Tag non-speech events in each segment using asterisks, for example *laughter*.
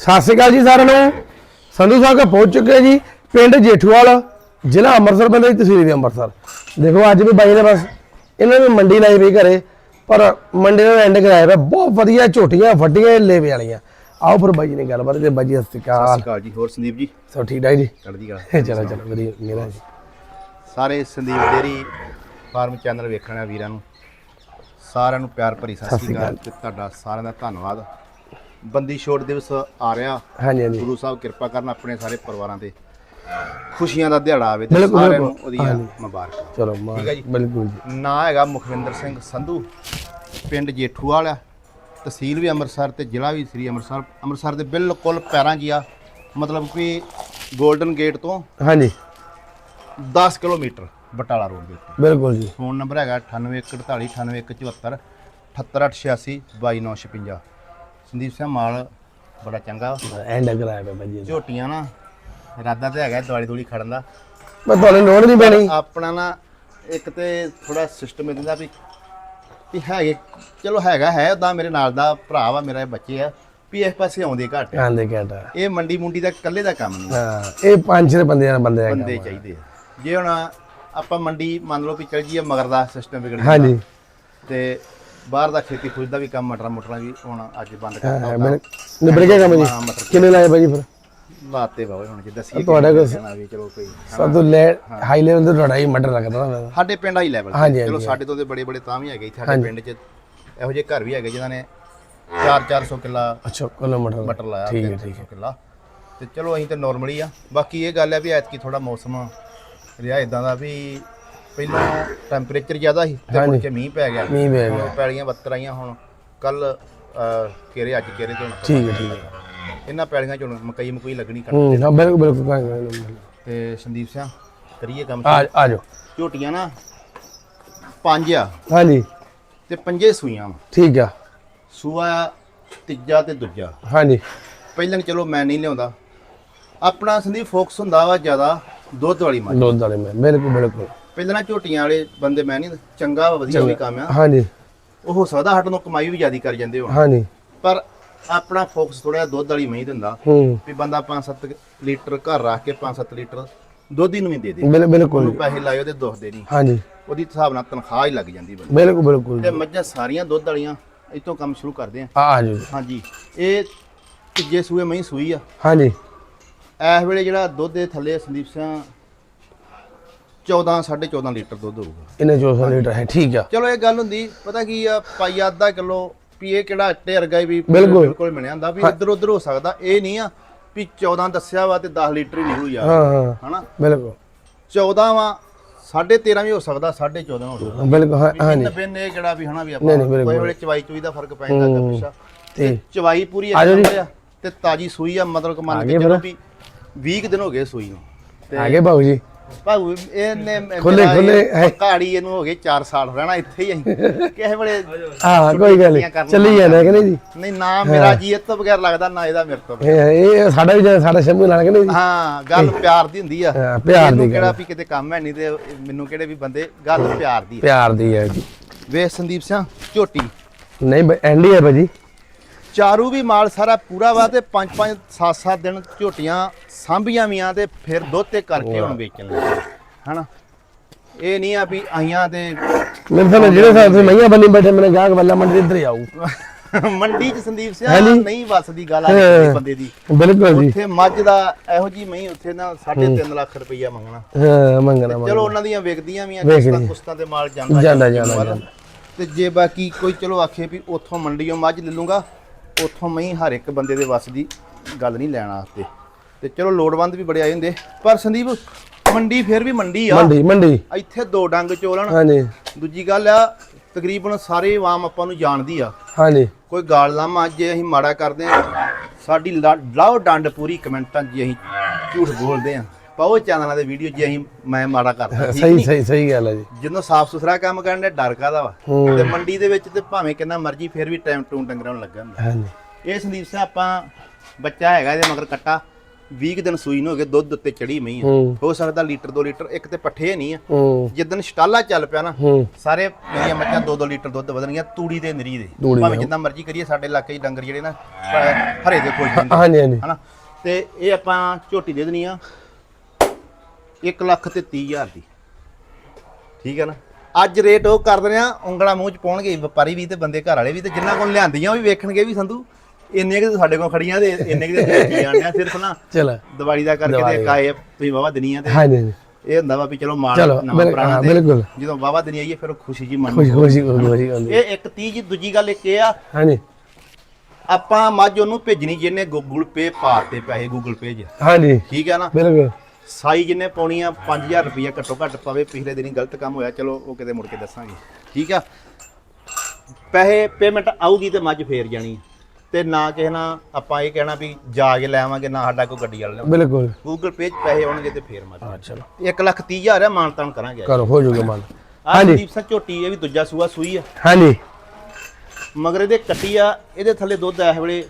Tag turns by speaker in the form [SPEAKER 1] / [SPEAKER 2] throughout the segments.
[SPEAKER 1] ਸਤਿ ਸ਼੍ਰੀ ਅਕਾਲ ਜੀ ਸਾਰਿਆਂ ਨੂੰ। ਸੰਧੂ ਸਾਹਿਬ ਕੋ ਪਹੁੰਚ ਚੁੱਕੇ ਜੀ ਪਿੰਡ ਜੇਠੂਵਾਲ ਜ਼ਿਲ੍ਹਾ ਅੰਮ੍ਰਿਤਸਰ ਬੰਦੇ ਦੀ ਤਹਿਸੀਲ ਵੀ ਅੰਮ੍ਰਿਤਸਰ। ਦੇਖੋ ਅੱਜ ਵੀ ਬਾਈ ਨੇ ਬਸ ਇਹਨਾਂ ਨੇ ਮੰਡੀ ਲਾਈ ਵੀ ਘਰੇ ਪਰ ਮੰਡੀ ਦਾ ਐਂਡ ਕਰਾਇਆ ਵਾ ਬਹੁਤ ਵਧੀਆ ਝੋਟੀਆਂ ਵੱਡੀਆਂ ਲੇਵੇ ਵਾਲੀਆਂ। ਆਓ ਫਿਰ ਬਾਈ ਜੀ ਨੇ ਗੱਲਬਾਤ ਤੇ ਬਾਈ ਜੀ ਸਤਿ ਸ਼੍ਰੀ
[SPEAKER 2] ਸਤਿ
[SPEAKER 1] ਅਕਾਲ
[SPEAKER 2] ਸ਼੍ਰੀ ਅਕਾਲ ਜੀ ਹੋਰ ਸੰਦੀਪ ਜੀ?
[SPEAKER 1] ਸਭ ਠੀਕ ਠਾਕ ਜੀ?
[SPEAKER 2] ਚੜ੍ਹਦੀ ਕਲਾ।
[SPEAKER 1] ਚਲੋ ਚਲੋ ਵਧੀਆ ਮੇਰਾ ਜੀ।
[SPEAKER 2] ਸਾਰੇ ਸੰਦੀਪ ਡੇਰੀ ਫਾਰਮ ਚੈਨਲ ਵੇਖਣ ਵਾਲੇ ਵੀਰਾਂ ਨੂੰ ਸਾਰਿਆਂ ਨੂੰ ਪਿਆਰ ਭਰੀ ਸਤਿ ਸ਼੍ਰੀ ਅਕਾਲ। ਤੇ ਤੁਹਾਡਾ ਸਾਰਿਆਂ ਦਾ ਧੰਨਵਾਦ। ਬੰਦੀ ਛੋੜ ਦਿਵਸ ਆ ਰਿਹਾ।
[SPEAKER 1] ਹਾਂਜੀ ਹਾਂਜੀ।
[SPEAKER 2] ਗੁਰੂ ਸਾਹਿਬ ਕਿਰਪਾ ਕਰਨ ਆਪਣੇ ਸਾਰੇ ਪਰਿਵਾਰਾਂ ਤੇ। ਖੁਸ਼ੀਆਂ ਦਾ ਦਿਹਾੜਾ ਆਵੇ ਤੇ
[SPEAKER 1] ਬਿਲਕੁਲ,
[SPEAKER 2] ਸਾਰਿਆਂ ਨੂੰ
[SPEAKER 1] ਬਿਲਕੁਲ।
[SPEAKER 2] ਉਹਦੀਆਂ ਮੁਬਾਰਕਾਂ।
[SPEAKER 1] ਚਲੋ
[SPEAKER 2] ਠੀਕ ਹੈ ਜੀ।
[SPEAKER 1] ਬਿਲਕੁਲ ਜੀ।
[SPEAKER 2] ਨਾਂ ਹੈਗਾ ਮੁਖਵਿੰਦਰ ਸਿੰਘ ਸੰਧੂ। ਪਿੰਡ ਜੇਠੂਵਾਲ ਆ। ਤਹਿਸੀਲ ਵੀ ਅੰਮ੍ਰਿਤਸਰ ਤੇ ਜ਼ਿਲ੍ਹਾ ਵੀ ਸ੍ਰੀ ਅੰਮ੍ਰਿਤਸਰ। ਅੰਮ੍ਰਿਤਸਰ ਦੇ ਬਿਲਕੁਲ ਪੈਰਾਂ 'ਚ ਹੀ ਆ ਮਤਲਬ ਕਿ 골ਡਨ ਗੇਟ ਤੋਂ
[SPEAKER 1] ਹਾਂਜੀ।
[SPEAKER 2] 10 ਕਿਲੋਮੀਟਰ ਬਟਾਲਾ ਰੋਡ ਦੇ ਉੱਤੇ।
[SPEAKER 1] ਬਿਲਕੁਲ ਜੀ।
[SPEAKER 2] ਫੋਨ ਨੰਬਰ ਹੈਗਾ 9848 98174 78886 22956 ਸੰਦੀਪ ਸਿੰਘ ਮਾਲ ਬੜਾ ਚੰਗਾ।
[SPEAKER 1] ਐਂਡ ਕਰਾਇਆ ਵਾ ਬਾਈ ਜੀ
[SPEAKER 2] ਝੋਟੀਆਂ ਨਾ ਇਰਾਦਾ ਤੇ ਹੈਗਾ ਦਿਵਾਲੀ ਦੂਲੀ ਖੜਨ ਦਾ।
[SPEAKER 1] ਮੈਂ ਤੁਹਾਨੂੰ ਲੋੜ ਨਹੀਂ ਪੈਣੀ।
[SPEAKER 2] ਆਪਣਾ ਨਾ ਇੱਕ ਤੇ ਥੋੜਾ ਸਿਸਟਮ ਇਹਦਾ ਵੀ ਵੀ ਹੈਗੇ ਚਲੋ ਹੈਗਾ ਹੈ ਉਦਾਂ ਮੇਰੇ ਨਾਲ ਦਾ ਭਰਾ ਵਾ ਮੇਰਾ ਇਹ ਬੱਚੇ ਆ ਵੀ ਇਸ ਪਾਸੇ ਆਉਂਦੇ ਘੱਟ। ਆ।
[SPEAKER 1] ਆਂਦੇ ਘਟਾ
[SPEAKER 2] ਇਹ ਮੰਡੀ ਮੁੰਡੀ ਦਾ ਇਕੱਲੇ ਦਾ ਕੰਮ ਨਹੀਂ।
[SPEAKER 1] ਹਾਂ ਇਹ ਪੰਜ ਛੇ ਬੰਦੇ ਆ ਬੰਦੇ ਆ।
[SPEAKER 2] ਬੰਦੇ ਚਾਹੀਦੇ ਆ। ਜੇ ਹੁਣ ਆਪਾਂ ਮੰਡੀ ਮੰਨ ਲਓ ਵੀ ਚੱਲ ਜੀਏ ਮਗਰ ਦਾ ਸਿਸਟਮ ਵਿਗੜ ਗਿਆ
[SPEAKER 1] ਹਾਂਜੀ
[SPEAKER 2] ਤੇ ਬਾਹਰ ਦਾ ਖੇਤੀ ਖੁਸ਼ ਦਾ ਵੀ ਕੰਮ ਮਟਰਾਂ ਮੁਟਰਾਂ ਵੀ ਹੁਣ ਅੱਜ ਬੰਦ
[SPEAKER 1] ਹਾਂ
[SPEAKER 2] ਕਰਤਾ
[SPEAKER 1] ਮੈਂ ਨਿਬੜ ਗਿਆ ਕੰਮ ਜੀ?
[SPEAKER 2] ਹਾਂ, ਮਟਰ
[SPEAKER 1] ਕਿੰਨੇ ਲਾਏ ਫਿਰ?
[SPEAKER 2] ਲਾਤੇ ਬਾਵੇ ਹੁਣ ਜੇ ਦੱਸੀਏ
[SPEAKER 1] ਤੁਹਾਡਾ ਕੁਛ-
[SPEAKER 2] ਵੀ ਚਲੋ ਕੋਈ
[SPEAKER 1] ਸਭ ਤੋਂ ਲੈ ਹਾਈ ਲੈਵਲ ਤੇ ਤੁਹਾਡਾ ਹੀ ਮਟਰ ਲੱਗਦਾ ਨਾ।
[SPEAKER 2] ਸਾਡੇ ਪਿੰਡ ਹਾਈ ਲੈਵਲ
[SPEAKER 1] ਹਾਂਜੀ,
[SPEAKER 2] ਚਲੋ ਸਾਡੇ ਤੋਂ ਤੇ ਬੜੇ ਬੜੇ ਤਾਂ ਵੀ ਹੈਗੇ ਇੱਥੇ ਸਾਡੇ ਪਿੰਡ 'ਚ ਇਹੋ ਜਿਹੇ ਘਰ ਵੀ ਹੈਗੇ ਜਿਨ੍ਹਾਂ ਨੇ 4-400 ਕਿੱਲਾ
[SPEAKER 1] ਅੱਛਾ ਕਿਲੋ ਮਟਰ।
[SPEAKER 2] ਮਟਰ ਲਾਇਆ
[SPEAKER 1] ਠੀਕ ਹੈ
[SPEAKER 2] 300
[SPEAKER 1] ਠੀਕ ਹੈ।
[SPEAKER 2] ਕਿੱਲਾ। ਤੇ ਚਲੋ ਅਸੀਂ ਤੇ ਨਾਰਮਲੀ ਆ। ਬਾਕੀ ਇਹ ਗੱਲ ਹੈ ਵੀ ਐਤਕੀ ਥੋੜਾ ਮੌਸਮ ਰਿਹਾ ਇਦਾਂ ਦਾ ਵੀ ਪਹਿਲਾਂ ਟੈਂਪਰੇਚਰ ਜ਼ਿਆਦਾ ਸੀ ਤੇ ਮੁੜ ਕੇ ਮੀਂਹ ਪੈ ਗਿਆ।
[SPEAKER 1] ਮੀਂਹ ਪੈ ਗਿਆ।
[SPEAKER 2] ਹੁਣ ਪੈਲੀਆਂ ਬੱਤਰ ਆਈਆਂ ਹੁਣ ਕੱਲ ਕੇਰੇ ਅੱਜ ਕੇਰੇ ਤੇ
[SPEAKER 1] ਠੀਕ ਹੈ ਠੀਕ ਹੈ।
[SPEAKER 2] ਇਹਨਾਂ ਪੈਲੀਆਂ ਚ ਮਕਈ ਮਕਈ ਲੱਗਣੀ ਕਣਕ
[SPEAKER 1] ਹੂੰ ਹਾਂ ਬਿਲਕੁਲ ਬਿਲਕੁਲ ਕੋਈ ਗੱਲ ਨਹੀਂ।
[SPEAKER 2] ਤੇ ਸੰਦੀਪ ਸਿੰਘ ਕਰੀਏ ਕੰਮ?
[SPEAKER 1] ਆ ਆ ਜਾਓ।
[SPEAKER 2] ਝੋਟੀਆਂ ਨਾ ਪੰਜ ਆ।
[SPEAKER 1] ਹਾਂਜੀ।
[SPEAKER 2] ਤੇ ਪੰਜੇ ਸੂਈਆਂ ਵਾ।
[SPEAKER 1] ਠੀਕ ਆ।
[SPEAKER 2] ਸੂਆ ਤੀਜਾ ਤੇ ਦੂਜਾ।
[SPEAKER 1] ਹਾਂਜੀ।
[SPEAKER 2] ਪਹਿਲਾਂ ਚਲੋ ਮੈਂ ਨਹੀਂ ਲਿਆਉਂਦਾ। ਆਪਣਾ ਸੰਦੀਪ ਫੋਕਸ ਹੁੰਦਾ ਵਾ ਜ਼ਿਆਦਾ। ਦੁੱਧ ਵਾਲੀ ਮੱਝ
[SPEAKER 1] ਦੁੱਧ ਵਾਲੇ ਮੈਂ ਬਿਲਕੁਲ ਬਿਲਕੁਲ।
[SPEAKER 2] ਪਹਿਲਾਂ ਨਾ ਝੋਟੀਆਂ ਵਾਲੇ ਬੰਦੇ ਮੈਂ ਨਹੀਂ ਚੰਗਾ ਵਾ ਵਧੀਆ ਵੀ ਕੰਮ ਆ।
[SPEAKER 1] ਹਾਂਜੀ।
[SPEAKER 2] ਉਹ ਹੋ ਸਕਦਾ ਸਾਡੇ ਨੂੰ ਕਮਾਈ ਵੀ ਜ਼ਿਆਦੀ ਕਰ ਜਾਂਦੇ ਹੋਣ।
[SPEAKER 1] ਹਾਂਜੀ।
[SPEAKER 2] ਪਰ ਆਪਣਾ ਫੋਕਸ ਥੋੜਾ ਦੁੱਧ ਵਾਲੀ ਮਹੀਂ ਦਿੰਦਾ।
[SPEAKER 1] ਹੂੰ।
[SPEAKER 2] ਵੀ ਬੰਦਾ 5-7 ਲੀਟਰ ਘਰ ਰੱਖ ਕੇ 5-7 ਲੀਟਰ ਦੁੱਧ ਹੀ ਨੂੰ ਵੀ ਦੇ ਦੇ।
[SPEAKER 1] ਬਿਲ- ਬਿਲਕੁਲ।
[SPEAKER 2] ਉਹਨੂੰ ਪੈਸੇ ਲਾਏ ਉਹਦੇ ਦੁੱਖਦੇ ਨਹੀਂ।
[SPEAKER 1] ਹਾਂਜੀ।
[SPEAKER 2] ਉਹਦੀ ਹਿਸਾਬ ਨਾਲ ਤਨਖਾਹ ਹੀ ਲੱਗ ਜਾਂਦੀ ਬੰਦੇ
[SPEAKER 1] ਬਿਲਕੁਲ ਬਿਲਕੁਲ।
[SPEAKER 2] ਤੇ ਮੱਝਾਂ ਸਾਰੀਆਂ ਦੁੱਧ ਵਾਲੀਆਂ ਇਤੋਂ ਕੰਮ ਸ਼ੁਰੂ ਕਰਦੇ ਆ।
[SPEAKER 1] ਆ ਆ ਜਾਓ ਜੀ।
[SPEAKER 2] ਹਾਂਜੀ। ਇਹ ਤੀਜੇ ਸੂਏ ਮਹੀਂ ਸੂਈ ਆ।
[SPEAKER 1] ਹਾਂਜੀ।
[SPEAKER 2] ਇਸ ਵੇਲੇ ਜਿਹੜਾ ਦੁੱਧ ਦੇ ਥੱਲੇ ਸੰਦੀਪ ਸਿੰਘ 14 14.5 ਲੀਟਰ ਦੁੱਧ ਹੋਊਗਾ।
[SPEAKER 1] ਇਹਨੇ 400 ਲੀਟਰ ਹੈ ਠੀਕ ਆ।
[SPEAKER 2] ਚਲੋ ਇਹ ਗੱਲ ਹੁੰਦੀ ਪਤਾ ਕੀ ਆ ਪਾਈਆ ਅੱਧਾ ਕਿਲੋ ਵੀ ਇਹ ਕਿਹੜਾ ਅੱਟੇ ਵਰਗਾ ਹੀ ਵੀ
[SPEAKER 1] ਬਿਲਕੁਲ।
[SPEAKER 2] ਮਿਲਿਆ ਹੁੰਦਾ ਵੀ ਇੱਧਰ ਉੱਧਰ ਹੋ ਸਕਦਾ। ਇਹ ਨਹੀਂ ਆ ਵੀ 14 ਦੱਸਿਆ ਵਾ ਤੇ 10 ਲੀਟਰ ਹੀ ਨਿਕਲੂ ਯਾਰ
[SPEAKER 1] ਹਾਂ ਹਾਂ।
[SPEAKER 2] ਹਨਾ?
[SPEAKER 1] ਬਿਲਕੁਲ।
[SPEAKER 2] 14 ਵਾ 13.5 ਵੀ ਹੋ ਸਕਦਾ 14.5 ਹੋ ਸਕਦਾ।
[SPEAKER 1] ਬਿਲਕੁਲ ਹਾਂ ਹਾਂਜੀ
[SPEAKER 2] ਨੱਬੇ ਨੇ ਇਹ ਕਿਹੜਾ ਵੀ ਹਨਾ ਵੀ
[SPEAKER 1] ਨਹੀਂ,
[SPEAKER 2] ਆਪਾਂ
[SPEAKER 1] ਨਹੀਂ।
[SPEAKER 2] ਕੋਈ ਵੇਲੇ ਚਵਾਈ ਚੁਈ ਦਾ ਫ਼ਰਕ ਪੈ ਜਾਂਦਾ ਪਿੱਛਾ
[SPEAKER 1] ਤੇ
[SPEAKER 2] ਚਵਾਈ ਪੂਰੀ
[SPEAKER 1] ਆ
[SPEAKER 2] ਤੇ ਤਾਜੀ ਸੂਈ ਆ ਮਤਲਬ ਕਿ ਮੰਨ ਕੇ? ਚਲੋ ਵੀ 20 ਕੁ ਦਿਨ ਹੋ ਗਏ ਸੂਈ ਨੂੰ।
[SPEAKER 1] ਆ ਗਏ ਬਾਬੂ ਜੀ।
[SPEAKER 2] ਭਾਊ ਇਹਨੇ
[SPEAKER 1] ਖੁੱਲੇ- ਖੁੱਲੇ।
[SPEAKER 2] ਕਾੜੀ ਇਹਨੂੰ ਹੋ ਗਏ 4 ਸਾਲ ਰਹਿਣਾ ਇੱਥੇ ਹੀ ਅਸੀਂ ਕਿਸੇ ਵੇਲੇ
[SPEAKER 1] ਹਾਂ ਕੋਈ ਗੱਲ ਨਹੀਂ ਚੱਲੀ ਜਾਂਦਾ ਕਿ ਨਹੀਂ ਜੀ?
[SPEAKER 2] ਨਹੀਂ ਨਾ ਮੇਰਾ ਜੀ ਇਹ ਤੋਂ ਬਗੈਰ ਲੱਗਦਾ ਨਾ ਇਹਦਾ ਮੇਰੇ ਤੋਂ।
[SPEAKER 1] ਇਹ ਸਾਡਾ ਵੀ ਸਾਡਾ ਸ਼ੰਭੂ ਨਾਲ ਕਿ ਨਹੀਂ ਜੀ?
[SPEAKER 2] ਹਾਂ ਗੱਲ ਪਿਆਰ ਦੀ ਹੁੰਦੀ ਆ।
[SPEAKER 1] ਪਿਆਰ ਦੀ
[SPEAKER 2] ਕਿਹੜਾ। ਵੀ ਕਿਤੇ ਕੰਮ ਹੈ ਨਹੀਂ ਤੇ ਮੈਨੂੰ ਕਿਹੜੇ ਵੀ ਬੰਦੇ ਗੱਲ ਪਿਆਰ ਦੀ।
[SPEAKER 1] ਪਿਆਰ ਦੀ ਹੈ ਜੀ।
[SPEAKER 2] ਵੇ ਸੰਦੀਪ ਸਿੰਘ ਝੋਟੀ।
[SPEAKER 1] ਨਹੀਂ ਐਂਡੀ ਹੈ ਭਾਜੀ।
[SPEAKER 2] ਚਾਰੂ ਵੀ ਮਾਲ ਸਾਰਾ ਪੂਰਾ ਵਾ ਤੇ 5-5 7-7 ਦਿਨ ਝੋਟੀਆਂ ਸਾਂਭੀਆਂ ਵੀਆਂ ਤੇ ਫਿਰ ਦੋਤੇ ਕਰਕੇ ਹੁਣ ਵੇਚਣ ਲੱਗੇ ਹਨਾ? ਇਹ ਨਹੀਂ ਆ ਵੀ ਆਈਆਂ ਤੇ
[SPEAKER 1] ਮੇਰੇ ਸਾਹਮਣੇ ਜਿਹੜੇ ਸਾਹ ਤੁਸੀਂ ਮਈਆਂ ਬੰਨੀ ਬੈਠੇ ਮੇਰੇ ਗਾਹਕ ਵੱਲਾ ਮੰਡੀ ਇੱਧਰ ਹੀ ਆਊ।
[SPEAKER 2] ਮੰਡੀ 'ਚ ਸੰਦੀਪ
[SPEAKER 1] ਹਾਂਜੀ।
[SPEAKER 2] ਨਹੀਂ ਵੱਸਦੀ ਗੱਲ ਆ ਕਿਸੇ ਬੰਦੇ ਦੀ।
[SPEAKER 1] ਬਿਲਕੁਲ ਜੀ।
[SPEAKER 2] ਉੱਥੇ ਮੱਝ ਦਾ ਇਹੋ ਜੀ ਮਹੀਂ ਉੱਥੇ ਨਾ 3.5 ਲੱਖ ਰੁਪਈਆ ਮੰਗਣਾ।
[SPEAKER 1] ਹਾਂ ਮੰਗਣਾ
[SPEAKER 2] ਚਲੋ ਉਹਨਾਂ ਦੀਆਂ ਵਿਕਦੀਆਂ ਵੀ ਆ। ਕਿਸ਼ਤਾਂ ਕੁਸ਼ਤਾਂ ਤੇ ਮਾਲ ਜਾਂਦਾ
[SPEAKER 1] ਜਾਂਦਾ,
[SPEAKER 2] ਜਾਂਦਾ। ਤੇ ਜੇ ਬਾਕੀ ਕੋਈ ਚਲੋ ਆਖੇ ਵੀ ਉੱਥੋਂ ਮੰਡੀੋਂ ਮੱਝ ਲੈ ਲੂੰਗਾ ਉੱਥੋਂ ਮਹੀਂ ਹਰ ਇੱਕ ਬੰਦੇ ਦੇ ਵੱਸ ਦੀ ਗੱਲ ਨਹੀਂ ਲੈਣ ਵਾਸਤੇ। ਤੇ ਚਲੋ ਲੋੜਵੰਦ ਵੀ ਬੜੇ ਆਏ ਹੁੰਦੇ। ਪਰ ਸੰਦੀਪ ਮੰਡੀ ਫਿਰ ਵੀ ਮੰਡੀ ਆ।
[SPEAKER 1] ਮੰਡੀ ਮੰਡੀ।
[SPEAKER 2] ਇੱਥੇ ਦੋ ਡੰਗ ਚੋਲਣ।
[SPEAKER 1] ਹਾਂਜੀ।
[SPEAKER 2] ਦੂਜੀ ਗੱਲ ਆ ਤਕਰੀਬਨ ਸਾਰੇ ਆਵਾਮ ਆਪਾਂ ਨੂੰ ਜਾਣਦੀ ਆ।
[SPEAKER 1] ਹਾਂਜੀ।
[SPEAKER 2] ਕੋਈ ਗਾਲ ਲਾਮਾ ਜੇ ਅਸੀਂ ਮਾੜਾ ਕਰਦੇ ਆ ਸਾਡੀ ਲਾ- ਲਾਓ ਡੰਡ ਪੂਰੀ ਕਮੈਂਟਾਂ 'ਚ ਜੇ ਅਸੀਂ ਝੂਠ ਬੋਲਦੇ ਆ। ਪਾਓ ਚੈਨਲਾਂ ਦੇ ਵੀਡੀਓ ਜੇ ਅਸੀਂ ਮੈਂ ਮਾੜਾ ਕਰਦਾ
[SPEAKER 1] ਸਹੀ? ਸਹੀ ਸਹੀ ਗੱਲ ਹੈ ਜੀ।
[SPEAKER 2] ਜਦੋਂ ਸਾਫ਼ ਸੁਥਰਾ ਕੰਮ ਕਰਨ ਦੇ ਡਰ ਕਾਦਾ ਵਾ। ਤੇ ਮੰਡੀ ਦੇ ਵਿੱਚ ਤੇ ਭਾਵੇਂ ਕਿੰਨਾ ਮਰਜ਼ੀ ਫਿਰ ਵੀ ਟਾਈਮ ਟੂ ਡੰਗਰਾਂ ਨੂੰ ਲੱਗਾ ਹੁੰਦਾ।
[SPEAKER 1] ਹਾਂਜੀ।
[SPEAKER 2] ਇਹ ਸੰਦੀਪ ਸਿੰਘ ਆਪਾਂ ਬੱਚਾ ਹੈਗਾ ਇਹਦੇ ਮਗਰ ਕੱਟਾ। 20 ਕੁ ਦਿਨ ਸੂਈ ਨੂੰ ਹੋ ਗਏ ਦੁੱਧ ਉੱਤੇ ਚੜੀ ਮਈ ਆ।
[SPEAKER 1] ਹੂੰ।
[SPEAKER 2] ਸਕਦਾ ਲੀਟਰ 2 ਲੀਟਰ ਇੱਕ ਤੇ ਪੱਠੇ ਨਹੀਂ ਆ।
[SPEAKER 1] ਹੂੰ।
[SPEAKER 2] ਜਿੱਦਣ ਸਟਾਲਾ ਚੱਲ ਪਿਆ ਨਾ ਸਾਰੇ ਮੇਰੀਆਂ ਮੱਝਾਂ 2-2 ਲੀਟਰ ਦੁੱਧ ਵਧਣਗੀਆਂ ਤੂੜੀ ਤੇ ਨਰੀ ਦੇ। ਭਾਵੇਂ ਜਿੰਨਾ ਮਰਜ਼ੀ ਕਰੀਏ ਸਾਡੇ ਇਲਾਕੇ 'ਚ ਡੰਗਰ ਜਿਹੜੇ ਨਾ ਹਰੇ ਦੇ ਖੁਸ਼ ਹੁੰਦੇ।
[SPEAKER 1] ਹਾਂਜੀ ਹਾਂਜੀ।
[SPEAKER 2] ਹਨਾ? ਤੇ ਇਹ ਆਪਾਂ ਝੋਟੀ ਦੇ ਦੇਣੀ ਆ। 1 ਲੱਖ ਤੇ 30 ਹਜ਼ਾਰ ਦੀ। ਠੀਕ ਹੈ ਨਾ? ਅੱਜ ਰੇਟ ਉਹ ਕਰ ਦਿੰਦੇ ਆ ਉਂਗਲਾ ਮੂੰਹ ਚ ਪਾਉਣਗੇ ਵਪਾਰੀ ਵੀ ਤੇ ਬੰਦੇ ਘਰ ਵਾਲੇ ਵੀ ਤੇ ਜਿੰਨਾ ਕੋਲ ਲਿਆਂਦੀਆਂ ਉਹ ਵੀ ਵੇਖਣਗੇ ਵੀ ਸੰਧੂ ਇੰਨੇ ਕਿ ਸਾਡੇ ਕੋਲ ਖੜੀਆਂ ਤੇ ਇੰਨੇ ਕਿ ਵੇਚੀ ਜਾਂਦੇ ਸਿਰਫ ਨਾ
[SPEAKER 1] ਚਲੋ।
[SPEAKER 2] ਦਿਵਾਲੀ ਦਾ ਕਰਕੇ ਤੇ ਕਾਏ ਤੁਸੀਂ ਵਾਵਾ ਦਨੀਆਂ ਤੇ
[SPEAKER 1] ਹਾਂਜੀ ਹਾਂਜੀ।
[SPEAKER 2] ਇਹ ਹੁੰਦਾ ਵਾ ਵੀ ਚਲੋ ਮਾਲ ਨਵਾਂ ਪੁਰਾਣਾ ਤੇ
[SPEAKER 1] ਬਿਲਕੁਲ।
[SPEAKER 2] ਜਦੋਂ ਵਾਵਾ ਦਨੀ ਆਈਏ ਫਿਰ ਉਹ ਖੁਸ਼ੀ ਜੀ ਮਨ
[SPEAKER 1] ਖੁਸ਼ੀ ਖੁਸ਼ੀ ਖੁਸ਼ੀ
[SPEAKER 2] ਇਹ ਇੱਕ ਤੀਜ ਦੂਜੀ ਗੱਲ ਇੱਕ ਇਹ ਆ।
[SPEAKER 1] ਹਾਂਜੀ।
[SPEAKER 2] ਆਪਾਂ ਮੱਝ ਉਹਨੂੰ ਭੇਜਣੀ ਜਿਹਨੇ ਗੂਗਲ ਪੇ ਪਾਤੇ ਪੈਸੇ ਗੂਗਲ ਪੇ 'ਚ।
[SPEAKER 1] ਹਾਂਜੀ।
[SPEAKER 2] ਠੀਕ ਹੈ ਨਾ?
[SPEAKER 1] ਬਿਲਕੁਲ।
[SPEAKER 2] ਸਾਈ ਜਿੰਨੇ ਪਾਉਣੀ ਆ 5000 ਰੁਪਈਆ ਘੱਟੋ ਘੱਟ ਪਵੇ ਪਿਛਲੇ ਦਿਨੀ ਗਲਤ ਕੰਮ ਹੋਇਆ ਚਲੋ ਉਹ ਕਿਤੇ ਮੁੜ ਕੇ ਦੱਸਾਂਗੇ। ਠੀਕ ਆ? ਪੈਸੇ ਪੇਮੈਂਟ ਆਊਗੀ ਤੇ ਮੱਝ ਫੇਰ ਜਾਣੀ ਆ। ਤੇ ਨਾ ਕਿਸੇ ਨਾਲ ਆਪਾਂ ਇਹ ਕਹਿਣਾ ਵੀ ਜਾ ਕੇ ਲੈ ਆਵਾਂਗੇ ਨਾ ਸਾਡਾ ਕੋਈ ਗੱਡੀ ਵਾਲਾ
[SPEAKER 1] ਬਿਲਕੁਲ।
[SPEAKER 2] ਗੂਗਲ ਪੇ 'ਚ ਪੈਸੇ ਆਉਣਗੇ ਤੇ ਫੇਰ ਮੱਝ
[SPEAKER 1] ਹਾਂ ਚਲੋ।
[SPEAKER 2] 1 ਲੱਖ 30 ਹਜ਼ਾਰ ਆ ਮਾਨਤਾਨ ਕਰਾਂਗੇ
[SPEAKER 1] ਕਰੋ ਹੋ ਜਾਊਗਾ ਮਨ।
[SPEAKER 2] ਆ
[SPEAKER 1] ਹਾਂਜੀ।
[SPEAKER 2] ਸੰਦੀਪ ਸਿੰਘ ਝੋਟੀ ਇਹ ਵੀ ਦੂਜਾ ਸੂਆ ਸੂਈ ਆ।
[SPEAKER 1] ਹਾਂਜੀ।
[SPEAKER 2] ਮਗਰ ਇਹਦੇ ਕੱਟੀ ਆ ਇਹਦੇ ਥੱਲੇ ਦੁੱਧ ਇਸ ਵੇਲੇ